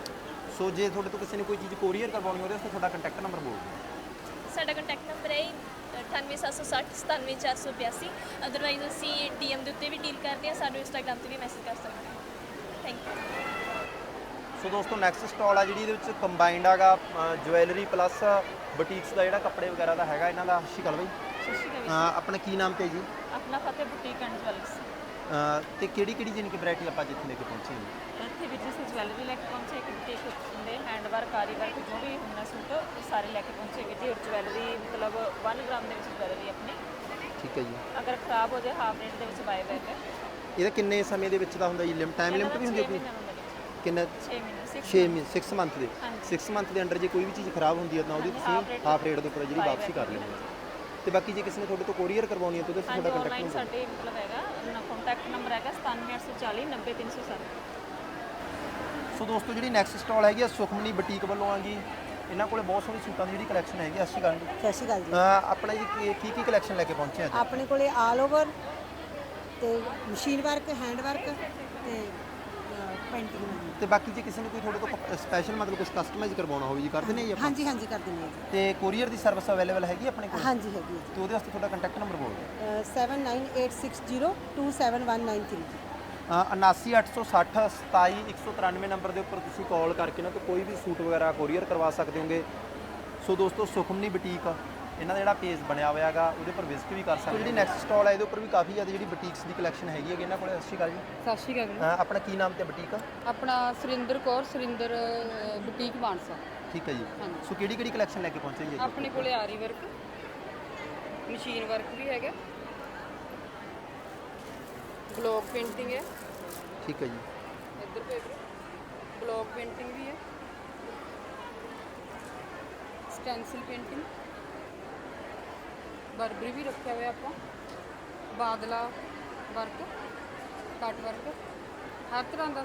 ਸੋ ਜੇ ਤੁਹਾਡੇ ਤੋਂ ਕਿਸੇ ਨੇ ਕੋਈ ਚੀਜ਼ ਕੋਰੀਅਰ ਕਰਵਾਉਣੀ ਹੋਵੇ ਤਾਂ ਤੁਹਾਡਾ ਕੰਟੈਕਟ ਨੰਬਰ ਬੋਲ ਦਿਓ। ਸਾਡਾ ਕੰਟੈਕਟ ਨੰਬਰ ਹੈ 98760 97482 ਅਦਰਵਾਈਜ਼ ਅਸੀਂ ਡੀਐਮ ਦੇ ਉੱਤੇ ਵੀ ਡੀਲ ਕਰਦੇ ਹਾਂ ਸਾਨੂੰ ਇੰਸਟਾਗ੍ਰam ਤੇ ਵੀ ਮੈਸੇਜ ਕਰ ਸਕਦੇ ਹੋ। ਥੈਂਕ ਯੂ ਸੋ ਦੋਸਤੋ ਨੈਕਸਟ ਸਟਾਲ ਆ ਜਿਹੜੀ ਇਹਦੇ ਵਿੱਚ ਕੰਬਾਈਨਡ ਹੈਗਾ ਜੁਐਲਰੀ ਪਲੱਸ ਬੁਟੀਕਸ ਦਾ ਜਿਹੜਾ ਕੱਪੜੇ ਵਗੈਰਾ ਦਾ ਹੈਗਾ ਇਹਨਾਂ ਦਾ। ਸਤਿ ਸ਼੍ਰੀ ਅਕਾਲ ਬਾਈ। ਸਤਿ ਸ਼੍ਰੀ ਅਕਾਲ ਅਹ ਆਪਣਾ ਕੀ ਨਾਮ ਤੇ ਜੀ? ਆਪਣਾ ਫਤਿਹ ਬੁਟੀਕ ਐਂਡ ਜਵੈਲਰਸ ਅਹ ਤੇ ਕਿਹੜੀ ਕਿਹੜੀ ਜਿੰਨੀ ਕਿ ਵੈਰਾਈਟੀ ਆਪਾਂ ਜਿੱਥੇ ਲੈ ਕੇ ਪਹੁੰਚੇ ਹਾਂ? ਇੱਥੇ ਵੀ ਜਿਸ ਜਵੈਲਰੀ ਲੈ ਕੇ ਪਹੁੰਚੇ ਇੱਕ ਬੁਟੀਕ ਹੁੰਦੇ ਹੈਂਡ ਵਰਕ ਆਰੀ ਵਰਕ ਜੋ ਵੀ ਹੁੰਦਾ ਸੂਟ ਉਹ ਸਾਰੇ ਲੈ ਕੇ ਪਹੁੰਚੇ ਵੀ ਜੀ ਔਰ ਜਵੈਲਰੀ ਮਤਲਬ 1 ਗ੍ਰਾਮ ਦੇ ਵਿੱਚ ਜਵੈਲਰੀ ਆਪਣੀ। ਠੀਕ ਹੈ ਜੀ। ਅਗਰ ਖਰਾਬ ਹੋ ਜਾਏ ਹਾਫ ਰੇਟ ਦੇ ਵਿੱਚ ਬਾਏ ਬੈਕ ਹੈ। ਇਹਦਾ ਕਿੰਨੇ ਸਮੇਂ ਦੇ ਵਿੱਚ ਦਾ ਹੁੰਦਾ ਜੀ? ਲਿਮਟ ਟਾਈਮ ਲਿਮਟ ਵੀ ਹੁੰਦੀ ਹੈ ਕਿੰਨਾ? 6 ਮਹੀਨੇ 6 6 ਮਹੀਨੇ 6 ਮੰਥ ਦੇ। ਹਾਂਜੀ। 6 ਮੰਥ ਦੇ ਅੰਡਰ ਜੇ ਕੋਈ ਵੀ ਚੀਜ਼ ਖਰਾਬ ਹੁੰਦੀ ਹੈ ਤਾਂ ਉਹਦੀ ਤੁਸੀਂ ਹਾਫ ਰੇਟ ਦੇ ਉੱਪਰ ਜਿਹੜੀ ਵਾਪਸੀ ਕਰ ਲੈਣੀ ਹੈ। ਤੇ ਬਾਕੀ ਜੇ ਕਿਸੇ ਨੇ ਤੁਹਾਡੇ ਤੋਂ ਕੋਰੀਅਰ ਕਰਵਾਉਣੀ ਹੈ ਤਾਂ ਉਹਦੇ ਤੁਹਾਡਾ ਕੰਟੈਕਟ ਨੰਬਰ ਸਾਡੇ ਮਤਲਬ ਹੈਗਾ ਕੰਟੈਕਟ ਨੰਬਰ ਹੈਗਾ 97840 90307 ਸੋ ਦੋਸਤੋ ਜਿਹੜੀ ਨੈਕਸਟ ਸਟਾਲ ਹੈਗੀ ਆ ਸੁਖਮਨੀ ਬੁਟੀਕ ਵੱਲੋਂ ਆ ਗਈ। ਇਹਨਾਂ ਕੋਲੇ ਬਹੁਤ ਸੋਹਣੀ ਸੂਟਾਂ ਦੀ ਜਿਹੜੀ ਕਲੈਕਸ਼ਨ ਹੈਗੀ ਆ, ਅਕਾਲ ਜੀ। ਸਤਿ ਸ਼੍ਰੀ ਅਕਾਲ ਜੀ। ਅਹ ਆਪਣਾ ਜੀ ਕੀ- ਕੀ ਕੀ ਕਲੈਕਸ਼ਨ ਲੈ ਕੇ ਪਹੁੰਚੇ ਅੱਜ? ਆਪਣੇ ਕੋਲੇ ਆਲ ਓਵਰ ਤੇ ਮਸ਼ੀਨ ਵਰਕ ਹੈਂਡ ਵਰਕ ਤੇ ਪੇਂਟਿੰਗ ਤੇ ਬਾਕੀ ਜੇ ਕਿਸੇ ਨੇ ਕੋਈ ਤੁਹਾਡੇ ਤੋਂ ਸਪੈਸ਼ਲ ਮਤਲਬ ਕੁਝ ਕਸਟਮਾਈਜ਼ ਕਰਵਾਉਣਾ ਹੋਵੇ ਜੀ ਕਰ ਦਿੰਦੇ ਜੀ ਆਪਾਂ? ਹਾਂਜੀ ਹਾਂਜੀ ਕਰ ਦਿੰਦੇ ਹਾਂ ਜੀ। ਤੇ ਕੋਰੀਅਰ ਦੀ ਸਰਵਿਸ ਅਵੇਲੇਬਲ ਹੈਗੀ ਆਪਣੇ ਕੋਲ? ਹਾਂਜੀ ਹੈਗੀ ਤੇ ਉਹਦੇ ਵਾਸਤੇ ਤੁਹਾਡਾ ਕੰਟੈਕਟ ਨੰਬਰ ਬੋਲ ਦਿਓ। ਹੈ 7986027193 ਜੀ ਅਹ 79860 27193 ਨੰਬਰ ਦੇ ਉੱਪਰ ਤੁਸੀਂ ਕਾਲ ਕਰਕੇ ਨਾ ਤੇ ਕੋਈ ਵੀ ਸੂਟ ਵਗੈਰਾ ਕੋਰੀਅਰ ਕਰਵਾ ਸਕਦੇ ਹੋਗੇ। ਸੋ ਦੋਸਤੋ ਸੁਖਮਨੀ ਬੁਟੀਕ ਇਹਨਾਂ ਦਾ ਜਿਹੜਾ ਪੇਜ ਬਣਿਆ ਹੋਇਆ ਹੈਗਾ ਉਹਦੇ ਉੱਪਰ ਵਿਜ਼ਿਟ ਵੀ ਕਰ ਸਕਦੇ ਹੋ ਜਿਹੜੀ ਨੈਕਸਟ ਸਟਾਲ ਹੈ ਇਹਦੇ ਉੱਪਰ ਵੀ ਕਾਫੀ ਜ਼ਿਆਦਾ ਜਿਹੜੀ ਬੁਟੀਕਸ ਦੀ ਕਲੈਕਸ਼ਨ ਹੈਗੀ ਹੈ ਇਹਨਾਂ ਕੋਲੇ। ਸਤਿ ਸ਼੍ਰੀ ਅਕਾਲ ਜੀ। ਸਤਿ ਸ਼੍ਰੀ ਅਕਾਲ ਅਹ ਆਪਣਾ ਕੀ ਨਾਮ ਤੇ ਬੁਟੀਕ ਆਪਣਾ ਸੁਰਿੰਦਰ ਕੌਰ ਸੁਰਿੰਦਰ ਅ, ਬੁਟੀਕ ਬਾਂਸਾ ਠੀਕ ਹੈ ਜੀ। ਹਾਂਜੀ। ਸੋ ਕਿਹੜੀ ਕਿਹੜੀ ਕਲੈਕਸ਼ਨ ਲੈ ਕੇ ਪਹੁੰਚੇ ਜੀ ਆਪਣੇ ਕੋਲੇ ਆਰੀ ਵਰਕ ਮਸ਼ੀਨ ਵਰਕ ਵੀ ਹੈਗਾ। ਬਲੌਕ ਪੇਂਟਿੰਗ ਹੈ। ਠੀਕ ਹੈ ਜੀ। ਇੱਧਰ ਪੇਪਰ ਬਲੌਕ ਪੇਂਟਿੰਗ ਵੀ ਹੈ। Stencil painting. ਬਰਬਰੀ ਵੀ ਰੱਖਿਆ ਹੋਇਆ ਆਪਾਂ। ਬਾਦਲਾ ਵਰਕ ਕੱਟ ਵਰਕ ਹਰ ਤਰ੍ਹਾਂ ਦਾ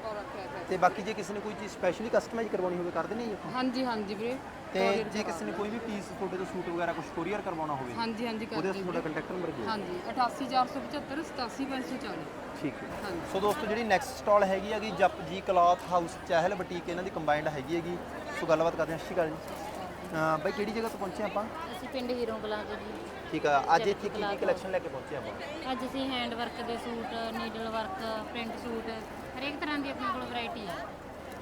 ਆਪਾਂ ਰੱਖਿਆ ਹੋਇਆ ਤੇ ਬਾਕੀ ਜੇ ਕਿਸੇ ਨੇ ਕੋਈ ਚੀਜ਼ ਸਪੈਸ਼ਲੀ ਕਸਟਮਾਈਜ਼ ਕਰਵਾਉਣੀ ਹੋਵੇ ਕਰ ਦਿੰਦੇ ਜੀ ਆਪਾਂ? ਹਾਂਜੀ ਹਾਂਜੀ ਵੀਰੇ। ਤੇ courier ਜੇ ਕਿਸੇ ਨੇ ਕੋਈ ਵੀ ਪੀਸ ਤੁਹਾਡੇ ਤੋਂ ਸੂਟ ਵਗੈਰਾ ਕੁਝ ਕੋਰੀਅਰ ਕਰਵਾਉਣਾ ਹੋਵੇ ਹਾਂਜੀ ਹਾਂਜੀ ਕਰ ਉਹਦੇ ਵਾਸਤੇ ਦਿੰਦੇ ਤੁਹਾਡਾ ਕੰਟੈਕਟ ਨੰਬਰ ਦਿਓ ਹਾਂਜੀ 88475 87540 ਠੀਕ ਹੈ। ਹਾਂਜੀ। ਸੋ ਦੋਸਤੋ ਜਿਹੜੀ ਨੈਕਸਟ ਸਟਾਲ ਹੈਗੀ ਹੈਗੀ Japji cloth house Chahal boutique ਇਹਨਾਂ ਦੀ ਕੰਬਾਈਨਡ ਹੈਗੀ ਹੈਗੀ। ਸੋ ਗੱਲਬਾਤ ਕਰਦੇ ਹਾਂ ਸਤਿ ਸ਼੍ਰੀ ਅਕਾਲ ਜੀ। ਅਹ ਬਾਈ ਕਿਹੜੀ ਜਗ੍ਹਾ ਤੋਂ ਪਹੁੰਚੇ ਆਪਾਂ? ਅਸੀਂ ਪਿੰਡ ਹੀਰੋ ਕਲਾਂ ਤੋਂ ਜੀ। ਠੀਕ ਆ ਅੱਜ ਇੱਥੇ ਕੀ ਕੀ ਕਲੈਕਸ਼ਨ ਲੈ ਕੇ ਪਹੁੰਚੇ ਆਪਾਂ? ਅੱਜ ਅਸੀਂ ਹੈਂਡ ਵਰਕ ਦੇ suit needle work print suit ਹਰੇਕ ਤਰ੍ਹਾਂ ਦੀ ਆਪਣੇ ਕੋਲ ਵੈਰਾਈਟੀ ਹੈ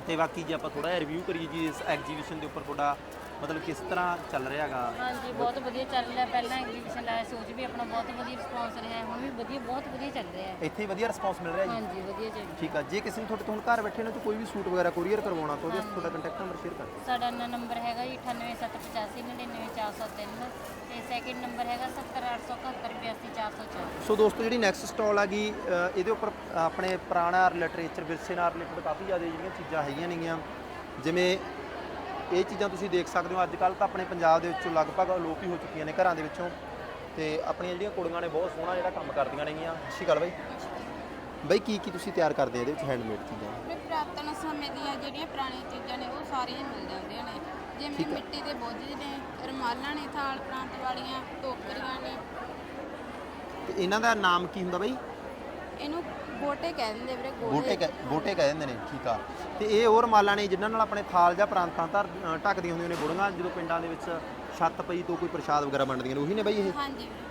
ਤੇ ਬਾਕੀ ਜੇ ਆਪਾਂ ਥੋੜਾ ਜਿਹਾ ਰਿਵਿਊ ਕਰੀਏ ਜੀ ਇਸ ਐਗਜੀਬਿਸ਼ਨ ਦੇ ਉੱਪਰ ਤੁਹਾਡਾ ਮਤਲਬ ਕਿਸ ਤਰ੍ਹਾਂ ਚੱਲ ਰਿਹਾ ਹੈਗਾ? ਹਾਂਜੀ ਬਹੁਤ ਵਧੀਆ ਚੱਲ ਰਿਹਾ। ਪਹਿਲਾਂ ਐਗਜ਼ੀਬਿਸ਼ਨ ਲਾਇਆ ਸੋਚ ਵੀ ਆਪਣਾ ਬਹੁਤ ਵਧੀਆ ਰਿਸਪੌਂਸ ਰਿਹਾ ਹੁਣ ਵੀ ਵਧੀਆ ਬਹੁਤ ਵਧੀਆ ਚੱਲ ਰਿਹਾ ਹੈ। ਇੱਥੇ ਹੀ ਵਧੀਆ ਰਿਸਪੌਂਸ ਮਿਲ ਰਿਹਾ ਜੀ? ਹਾਂਜੀ ਵਧੀਆ ਚੱਲ ਠੀਕ ਆ। ਜੇ ਕਿਸੇ ਨੂੰ ਤੁਹਾਡੇ ਤੋਂ ਹੁਣ ਘਰ ਬੈਠੇ ਨੇ ਤਾਂ ਕੋਈ ਵੀ ਸੂਟ ਵਗੈਰਾ ਕੋਰੀਅਰ ਕਰਵਾਉਣਾ ਤਾਂ ਉਹਦੇ ਵਾਸਤੇ ਤੁਹਾਡਾ ਕੰਟੈਕਟ ਨੰਬਰ ਸ਼ੇਅਰ ਕਰ ਦਿਓ। ਸਾਡਾ ਨ- ਨੰਬਰ ਹੈਗਾ ਜੀ 98785 99403 ਤੇ ਸੈਕਿੰਡ ਨੰਬਰ ਹੈਗਾ 70871 ਸੋ ਦੋਸਤੋ ਜਿਹੜੀ ਨੈਕਸਟ ਸਟਾਲ ਹੈਗੀ ਅ, ਇਹਦੇ ਉੱਪਰ ਆਪਣੇ ਪੁਰਾਣਾ ਲਿਟਰੇਚਰ ਵਿਰਸੇ ਨਾਲ ਰਿਲੇਟਡ ਕਾਫੀ ਜ਼ਿਆਦਾ ਜਿਹੜੀਆਂ ਚੀਜ਼ਾਂ ਹੈਗੀਆਂ ਨੇਗੀਆਂ। ਜਿਵੇਂ ਇਹ ਚੀਜ਼ਾਂ ਤੁਸੀਂ ਦੇਖ ਸਕਦੇ ਹੋ ਅੱਜ ਕੱਲ ਤਾਂ ਆਪਣੇ ਪੰਜਾਬ ਦੇ ਵਿੱਚੋਂ ਲਗਭਗ ਅਲੋਪ ਹੀ ਹੋ ਚੁੱਕੀਆਂ ਨੇ ਘਰਾਂ ਦੇ ਵਿੱਚੋਂ। ਤੇ ਆਪਣੀਆਂ ਜਿਹੜੀਆਂ ਕੁੜੀਆਂ ਨੇ ਬਹੁਤ ਸੋਹਣਾ ਜਿਹੜਾ ਕੰਮ ਕਰਦੀਆਂ ਨੇਗੀਆਂ। ਸਤਿ ਸ਼੍ਰੀ ਅਕਾਲ ਬਾਈ। ਬਾਈ ਕੀ ਕੀ ਤੁਸੀਂ ਤਿਆਰ ਕਰਦੇ ਆ ਇਹਦੇ ਵਿੱਚ ਹੈਂਡਮੇਡ ਚੀਜ਼ਾਂ? ਪੁਰਾਤਨ ਸਮੇਂ ਦੀਆਂ ਜਿਹੜੀਆਂ ਪੁਰਾਣੀਆਂ ਚੀਜ਼ਾਂ ਨੇ ਉਹ ਸਾਰੀਆਂ ਮਿਲ ਜਾਂਦੀਆਂ ਨੇ। ਜਿਵੇਂ। ਮਿੱਟੀ ਦੇ ਬੋਝੇ ਨੇ ਰੁਮਾਲਾਂ ਨੇ ਥਾਲ ਪ੍ਰਾਂਤ ਵਾਲੀਆਂ ਟੋਕਰੀਆਂ ਨੇ। ਤੇ ਇਹਨਾਂ ਦਾ ਨਾਮ ਕੀ ਹੁੰਦਾ ਬਾਈ? ਇਹਨੂੰ ਗੋਟੇ ਕਹਿ ਦਿੰਦੇ ਵੀਰੇ ਕਹਿ- ਬੂਟੇ ਕਹਿ ਦਿੰਦੇ ਨੇ ਠੀਕ ਆ। ਤੇ ਇਹ ਹੋਰ ਮਾਲਾਂ ਨੇ ਜਿਨ੍ਹਾਂ ਨਾਲ ਆਪਣੇ ਥਾਲ ਜਾਂ ਪ੍ਰਾਂਤਾਂ ਧਰ ਅ, ਢੱਕਦੀਆਂ ਹੁੰਦੀਆਂ ਨੇ ਬੁੜੀਆਂ ਜਦੋਂ ਪਿੰਡਾਂ ਦੇ ਵਿੱਚ ਛੱਤ ਪਈ ਤੋਂ ਕੋਈ ਪ੍ਰਸ਼ਾਦ ਵਗੈਰਾ ਵੰਡਦੀਆਂ ਨੇ ਉਹੀ ਨੇ ਬਾਈ ਇਹ? ਹਾਂਜੀ। ਵੀਰੇ।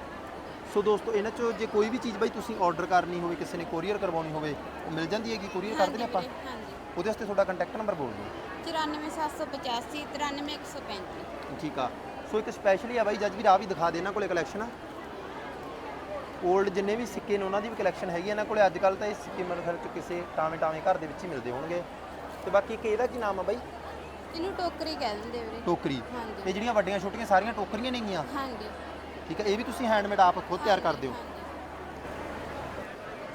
ਸੋ ਦੋਸਤੋ ਇਹਨਾਂ ਚੋਂ ਜੇ ਕੋਈ ਵੀ ਚੀਜ਼ ਬਾਈ ਤੁਸੀਂ ਆਰਡਰ ਕਰਨੀ ਹੋਵੇ ਕਿਸੇ ਨੇ ਕੋਰੀਅਰ ਕਰਵਾਉਣੀ ਹੋਵੇ ਉਹ ਮਿਲ ਜਾਂਦੀ ਹੈ ਕਿ ਕੋਰੀਅਰ ਕਰਦੇ ਨੇ ਆਪਾਂ? ਹਾਂਜੀ। ਉਹਦੇ ਵਾਸਤੇ ਤੁਹਾਡਾ ਕੰਟੈਕਟ ਨੰਬਰ ਬੋਲ ਦਿਓ। 94785 93135 ਠੀਕ ਆ। ਸੋ ਇੱਕ ਸਪੈਸ਼ਲੀ ਆ ਬਾਈ ਜੱਜ ਵੀਰ ਆ ਵੀ ਦਿਖਾ ਦੇ ਇਹਨਾਂ ਕੋਲੇ ਕਲੈਕਸ਼ਨ 올ਡ ਜਿੰਨੇ ਵੀ ਸਿੱਕੇ ਨੇ ਉਹਨਾਂ ਦੀ ਵੀ ਕਲੈਕਸ਼ਨ ਹੈਗੀ ਆ ਇਹਨਾਂ ਕੋਲੇ। ਅੱਜ ਕੱਲ ਤਾਂ ਇਹ ਸਿੱਕੇ ਮੇਰੇ ਖਿਆਲ ਚ ਕਿਸੇ ਟਾਵੇਂ ਟਾਵੇਂ ਘਰ ਦੇ ਵਿੱਚ ਹੀ ਮਿਲਦੇ ਹੋਣਗੇ। ਤੇ ਬਾਕੀ ਇੱਕ ਇਹਦਾ ਕੀ ਨਾਮ ਆ ਬਾਈ? ਇਹਨੂੰ ਟੋਕਰੀ ਕਹਿ ਦਿੰਦੇ ਵੀਰੇ। ਟੋਕਰੀ। ਹਾਂਜੀ। ਇਹ ਜਿਹੜੀਆਂ ਵੱਡੀਆਂ ਛੋਟੀਆਂ ਸਾਰੀਆਂ ਟੋਕਰੀਆਂ ਨੇਗੀਆਂ? ਹਾਂਜੀ। ਠੀਕ ਹੈ ਇਹ ਵੀ ਤੁਸੀਂ ਹੈਂਡਮੇਡ ਆਪ ਖੁਦ ਤਿਆਰ ਕਰਦੇ ਹੋ?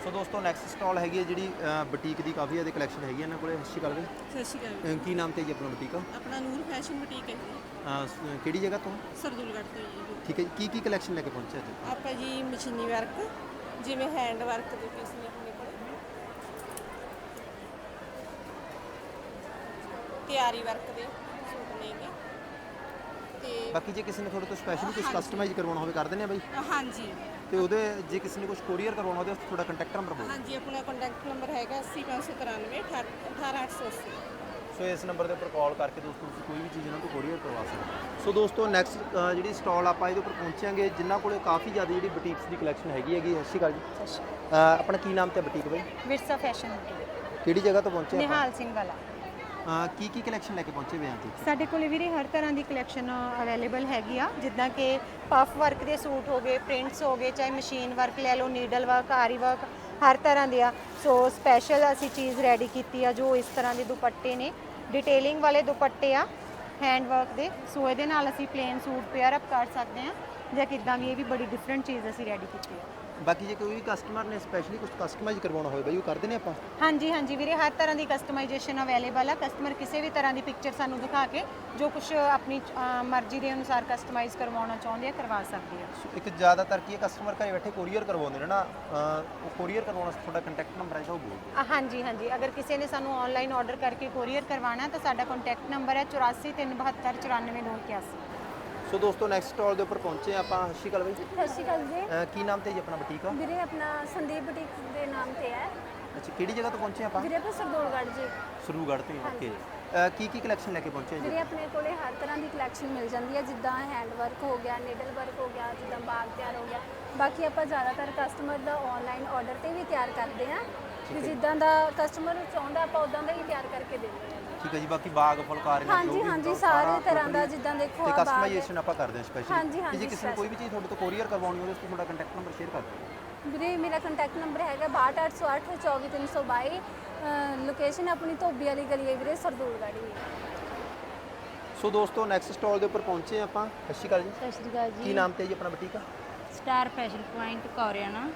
ਸੋ ਦੋਸਤੋ ਨੈਕਸਟ ਸਟਾਲ ਹੈਗੀ ਹੈ ਜਿਹੜੀ ਬੁਟੀਕ ਦੀ ਕਾਫੀ ਜ਼ਿਆਦਾ ਕਲੈਕਸ਼ਨ ਹੈਗੀ ਹੈ ਇਹਨਾਂ ਕੋਲੇ। ਸਤਿ ਸ਼੍ਰੀ ਅਕਾਲ ਸਤਿ ਸ਼੍ਰੀ ਅਕਾਲ ਅਹ ਕੀ ਨਾਮ ਤੇ ਜੀ ਆਪਣਾ ਬੁਟੀਕ ਆਪਣਾ ਨੂਰ ਫੈਸ਼ਨ ਬੁਟੀਕ ਹੈ ਜੀ। ਆ ਕਿਹੜੀ ਜਗ੍ਹਾ ਤੋਂ? ਸਰਦੂਲਗੜ੍ਹ ਤੋਂ ਜੀ ਠੀਕ ਹੈ ਜੀ। ਕੀ ਕੀ ਕਲੈਕਸ਼ਨ ਲੈ ਕੇ ਪਹੁੰਚੇ ਅੱਜ? ਆਪਾਂ ਜੀ ਮਸ਼ੀਨੀ ਵਰਕ ਜਿਵੇਂ ਹੈਂਡ ਵਰਕ ਦੇ ਪੀਸ ਨੇ ਆਪਣੇ ਕੋਲ। ਤਿਆਰੀ ਵਰਕ ਦੇ। ਤੇ ਬਾਕੀ ਜੇ ਕਿਸੇ ਨੇ ਤੁਹਾਡੇ ਤੋਂ ਸਪੈਸ਼ਲੀ ਕੁਝ ਕਸਟਮਾਈਜ਼ ਕਰਵਾਉਣਾ ਹੋਵੇ ਕਰ ਦਿੰਦੇ ਆ ਬਾਈ? ਹਾਂਜੀ। ਤੇ ਉਹਦੇ ਜੇ ਕਿਸੇ ਨੇ ਕੁਝ ਕੋਰੀਅਰ ਕਰਵਾਉਣਾ ਹੋਵੇ ਤਾਂ ਤੁਹਾਡਾ ਕੰਟੈਕਟ ਨੰਬਰ ਬੋਲੋ ਹਾਂਜੀ ਆਪਣਾ ਕੰਟੈਕਟ ਨੰਬਰ ਹੈਗਾ 80593 18880 ਸੋ ਇਸ ਨੰਬਰ ਦੇ ਉੱਪਰ ਕਾਲ ਕਰਕੇ ਦੋਸਤੋ ਤੁਸੀਂ ਕੋਈ ਵੀ ਚੀਜ਼ ਇਹਨਾਂ ਤੋਂ ਕੋਰੀਅਰ ਕਰਵਾ ਸਕਦੇ ਹੋ। ਸੋ ਦੋਸਤੋ ਨੈਕਸਟ ਜਿਹੜੀ ਸਟਾਲ ਆਪਾਂ ਇਹਦੇ ਉੱਪਰ ਪਹੁੰਚਾਂਗੇ ਜਿਨ੍ਹਾਂ ਕੋਲੇ ਕਾਫੀ ਜ਼ਿਆਦਾ ਜਿਹੜੀ ਬੁਟੀਕਸ ਦੀ ਕਲੈਕਸ਼ਨ ਹੈਗੀ ਹੈਗੀ ਸਤਿ ਸ਼੍ਰੀ ਅਕਾਲ ਜੀ। ਅਹ ਆਪਣਾ ਕੀ ਨਾਮ ਤੇ ਬੁਟੀਕ ਬਾਈ? ਵਿਰਸਾ ਫੈਸ਼ਨ ਕਿਹੜੀ ਜਗ੍ਹਾ ਤੋਂ ਪਹੁੰਚੇ ਆਪਾਂ? ਨਿਹਾਲ ਸਿੰਘ ਵਾਲਾ। ਕੀ ਕੀ ਕਲੈਕਸ਼ਨ ਲੈ ਕੇ ਪਹੁੰਚੇ ਹੋਏ ਆਂ ਤੇ ਸਾਡੇ ਕੋਲ ਵੀਰੇ ਹਰ ਤਰ੍ਹਾਂ ਦੀ ਕਲੈਕਸ਼ਨ ਅਵੇਲੇਬਲ ਹੈਗੀ ਆ। ਜਿੱਦਾਂ ਕਿ ਪਫ ਵਰਕ ਦੇ ਸੂਟ ਹੋ ਗਏ ਪ੍ਰਿੰਟਸ ਹੋ ਗਏ, ਚਾਹੇ ਮਸ਼ੀਨ ਵਰਕ ਲੈ ਲਓ ਨੀਡਲ ਵਰਕ ਆਰੀ ਵਰਕ ਹਰ ਤਰ੍ਹਾਂ ਦੇ ਆ। ਸੋ ਸਪੈਸ਼ਲ ਅਸੀਂ ਚੀਜ਼ ਰੈਡੀ ਕੀਤੀ ਆ, ਜੋ ਇਸ ਤਰ੍ਹਾਂ ਦੇ ਦੁਪੱਟੇ ਨੇ। ਡਿਟੇਲਿੰਗ ਵਾਲੇ ਦੁਪੱਟੇ ਆ ਹੈਂਡ ਵਰਕ ਦੇ। ਸੋ ਇਹਦੇ ਨਾਲ ਅਸੀਂ ਪਲੇਨ ਸੂਟ ਪੇਅਰ ਅਪ ਕਰ ਸਕਦੇ ਆ, ਜਾਂ ਕਿੱਦਾਂ ਵੀ, ਇਹ ਵੀ ਬੜੀ ਡਿਫਰੈਂਟ ਚੀਜ਼ ਅਸੀਂ ਰੈਡੀ ਕੀਤੀ ਆ। ਬਾਕੀ ਜੇ ਕੋਈ ਵੀ ਕਸਟਮਰ ਨੇ ਸਪੈਸ਼ਲੀ ਕੁਝ ਕਸਟਮਾਈਜ਼ ਕਰਵਾਉਣਾ ਹੋਵੇ ਬਾਈ ਉਹ ਕਰਦੇ ਨੇ ਆਪਾਂ? ਹਾਂਜੀ ਹਾਂਜੀ ਵੀਰੇ ਹਰ ਤਰ੍ਹਾਂ ਦੀ ਕਸਟਮਾਈਜੇਸ਼ਨ ਅਵੇਲੇਬਲ ਆ। ਕਸਟਮਰ ਕਿਸੇ ਵੀ ਤਰ੍ਹਾਂ ਦੀ ਪਿਕਚਰ ਸਾਨੂੰ ਦਿਖਾ ਕੇ ਜੋ ਕੁਝ ਆਪਣੀ ਅ, ਮਰਜ਼ੀ ਦੇ ਅਨੁਸਾਰ ਕਸਟਮਾਈਜ਼ ਕਰਵਾਉਣਾ ਚਾਹੁੰਦੇ ਆ ਕਰਵਾ ਸਕਦੇ ਆ। ਸੋ ਇੱਕ ਜ਼ਿਆਦਾਤਰ ਕੀ ਕਸਟਮਰ ਘਰੇ ਬੈਠੇ ਕੋਰੀਅਰ ਕਰਵਾਉਂਦੇ ਨੇ ਨਾ ਅਹ ਉਹ ਕੋਰੀਅਰ ਕਰਵਾਉਣ ਵਾਸਤੇ ਤੁਹਾਡਾ ਕੰਟੈਕਟ ਨੰਬਰ ਹੈ ਉਹ ਬੋਲ ਦਿਓ। ਅ, ਹਾਂਜੀ ਹਾਂਜੀ। ਅਗਰ ਕਿਸੇ ਨੇ ਸਾਨੂੰ ਆਨਲਾਈਨ ਆਰਡਰ ਕਰਕੇ ਕੋਰੀਅਰ ਕਰਵਾਉਣਾ ਤਾਂ ਸਾਡਾ ਕੰਟੈਕਟ ਨੰਬਰ ਹੈ 8437749281 ਸੋ ਦੋਸਤੋ ਨੈਕਸਟ ਸਟਾਲ ਦੇ ਉੱਪਰ ਪਹੁੰਚੇ ਆਪਾਂ। ਸਤਿ ਸ਼੍ਰੀ ਅਕਾਲ ਬਾਈ। ਸਤਿ ਸ਼੍ਰੀ ਅਕਾਲ ਜੀ। ਅਹ ਕੀ ਨਾਮ ਤੇ ਜੀ ਆਪਣਾ ਬੁਟੀਕ? ਆ ਵੀਰੇ ਆਪਣਾ ਸੰਦੀਪ ਬੁਟੀਕ ਦੇ ਨਾਮ ਤੇ ਹੈ। ਅੱਛਾ ਕਿਹੜੀ ਜਗ੍ਹਾ ਤੋਂ ਪਹੁੰਚੇ ਆਪਾਂ? ਵੀਰੇ ਆਪਾਂ ਸਰਦੂਲਗੜ੍ਹ ਜੀ। ਸਰੂਗੜ੍ਹ ਤੋਂ ਓਕੇ ਕੀ ਕੀ ਕਲੈਕਸ਼ਨ ਲੈ ਕੇ ਪਹੁੰਚੇ ਜੀ? ਵੀਰੇ ਆਪਣੇ ਕੋਲੇ ਹਰ ਤਰ੍ਹਾਂ ਦੀ ਕਲੈਕਸ਼ਨ ਮਿਲ ਜਾਂਦੀ ਹੈ ਜਿੱਦਾਂ ਹੈਂਡ ਵਰਕ ਹੋ ਗਿਆ ਨੀਡਲ ਵਰਕ ਹੋ ਗਿਆ ਜਿੱਦਾਂ ਬਾਗ ਤਿਆਰ ਹੋ ਗਿਆ। ਬਾਕੀ ਆਪਾਂ ਜ਼ਿਆਦਾਤਰ ਕਸਟਮਰ ਦਾ ਆਨਲਾਈਨ ਆਰਡਰ ਤੇ ਵੀ ਤਿਆਰ ਕਰਦੇ ਹਾਂ। ਵੀ। ਜਿੱਦਾਂ ਦਾ ਕਸਟਮਰ ਚਾਹੁੰਦਾ ਆਪਾਂ ਉਦਾਂ ਦਾ ਹੀ ਤਿਆਰ ਕਰਕੇ ਦਿੰਦੇ ਹਾਂ। ਠੀਕ ਹੈ ਜੀ ਬਾਕੀ ਬਾਗ ਫੁਲਕਾਰੀ ਨਾਲ ਹਾਂਜੀ, ਜੋ ਵੀ ਹਾਂਜੀ, ਸਾਰੇ ਸਾਰਾ ਤਰ੍ਹਾਂ ਦਾ ਜਿੱਦਾਂ ਦੇਖੋ ਹੈ। ਕਸਟਮਾਈਜ਼ੇਸ਼ਨ ਆਪਾਂ ਕਰਦੇ ਹਾਂ ਸਪੈਸ਼ਲੀ ਹਾਂਜੀ, ਜੇ ਹਾਂਜੀ, ਕਿਸੇ ਨੂੰ ਕੋਈ ਵੀ ਚੀਜ਼ ਤੁਹਾਡੇ ਤੋਂ ਕੋਰੀਅਰ ਕਰਵਾਉਣੀ ਹੋਵੇ ਤਾਂ ਤੁਹਾਡਾ ਕੰਟੈਕਟ ਨੰਬਰ ਸ਼ੇਅਰ ਕਰ ਦਿਓ। ਵੀਰੇ ਮੇਰਾ ਕੰਟੈਕਟ ਨੰਬਰ ਹੈਗਾ 62808 24322 ਲੋਕੇਸ਼ਨ ਆਪਣੀ ਧੋਬੀ ਵਾਲੀ ਗਲੀ ਹੈ ਵੀਰੇ ਸਰਦੂਲਗੜ੍ਹ ਹੀ ਹੈ। ਸੋ ਦੋਸਤੋ ਨੈਕਸਟ ਸਟਾਲ ਦੇ ਉੱਪਰ ਪਹੁੰਚੇ ਹਾਂ ਆਪਾਂ। ਸਤਿ ਸ਼੍ਰੀ ਅਕਾਲ ਜੀ। ਸਤਿ ਸ਼੍ਰੀ ਅਕਾਲ ਜੀ। ਕੀ ਨਾਮ ਤੇ ਜੀ ਆਪਣਾ ਬੁਟੀਕ ਆ? Star fashion point Koriana.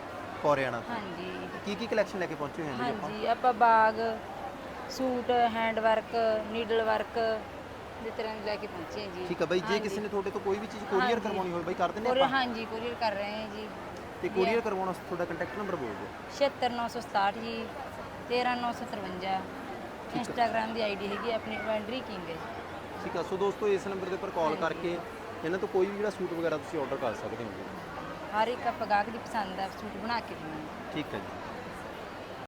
Koriana ਹਾਂਜੀ। ਕੀ ਕੀ ਕਲੈਕਸ਼ਨ ਲੈ ਕੇ ਪਹੁੰਚੇ ਹੋਏ ਹਾਂ ਜੀ ਆਪਾਂ? ਹਾਂਜੀ ਆਪਾਂ bagh suit hand work needle work ਦੇ ਤਰ੍ਹਾਂ ਲੈ ਕੇ ਪਹੁੰਚੇ ਹਾਂ ਜੀ। ਠੀਕ ਹੈ ਬਾਈ ਜੇ। ਕਿਸੇ ਨੇ ਤੁਹਾਡੇ ਤੋਂ ਕੋਈ ਵੀ ਚੀਜ਼ ਕੋਰੀਅਰ ਹਾਂਜੀ। ਕਰਵਾਉਣੀ ਹੋਵੇ ਬਾਈ ਕਰ ਦਿੰਦੇ ਕੋਰੀਅਰ ਆਪਾਂ? ਹਾਂਜੀ ਕੋਰੀਅਰ ਕਰ ਰਹੇ ਹਾਂ ਜੀ। ਤੇ ਕੋਰੀਅਰ ਕਰਵਾਉਣ ਵਾਸਤੇ ਤੁਹਾਡਾ ਕੰਟੈਕਟ ਨੰਬਰ ਬੋਲ ਦਿਓ। 76967 ਜੀ 13953 ਇੰਸਟਾਗ੍ਰam ਦੀ ਆਈਡੀ ਹੈਗੀ ਆਪਣੀ ਵੈਂਡਰੀ ਕਿੰਗ ਹੈ ਜੀ। ਠੀਕ ਆ ਸੋ ਦੋਸਤੋ ਇਸ ਨੰਬਰ ਦੇ ਉੱਪਰ ਕਾਲ ਕਰਕੇ ਇਹਨਾਂ ਤੋਂ ਕੋਈ ਵੀ ਜਿਹੜਾ ਸੂਟ ਵਗੈਰਾ ਤੁਸੀਂ ਆਰਡਰ ਕਰ ਸਕਦੇ ਹੋ। ਹਰ ਇੱਕ ਆਪਾਂ ਗਾਹਕ ਦੀ ਪਸੰਦ ਦਾ ਸੂਟ ਬਣਾ ਕੇ ਦਿੰਦੇ ਹਾਂ ਠੀਕ ਹੈ ਜੀ।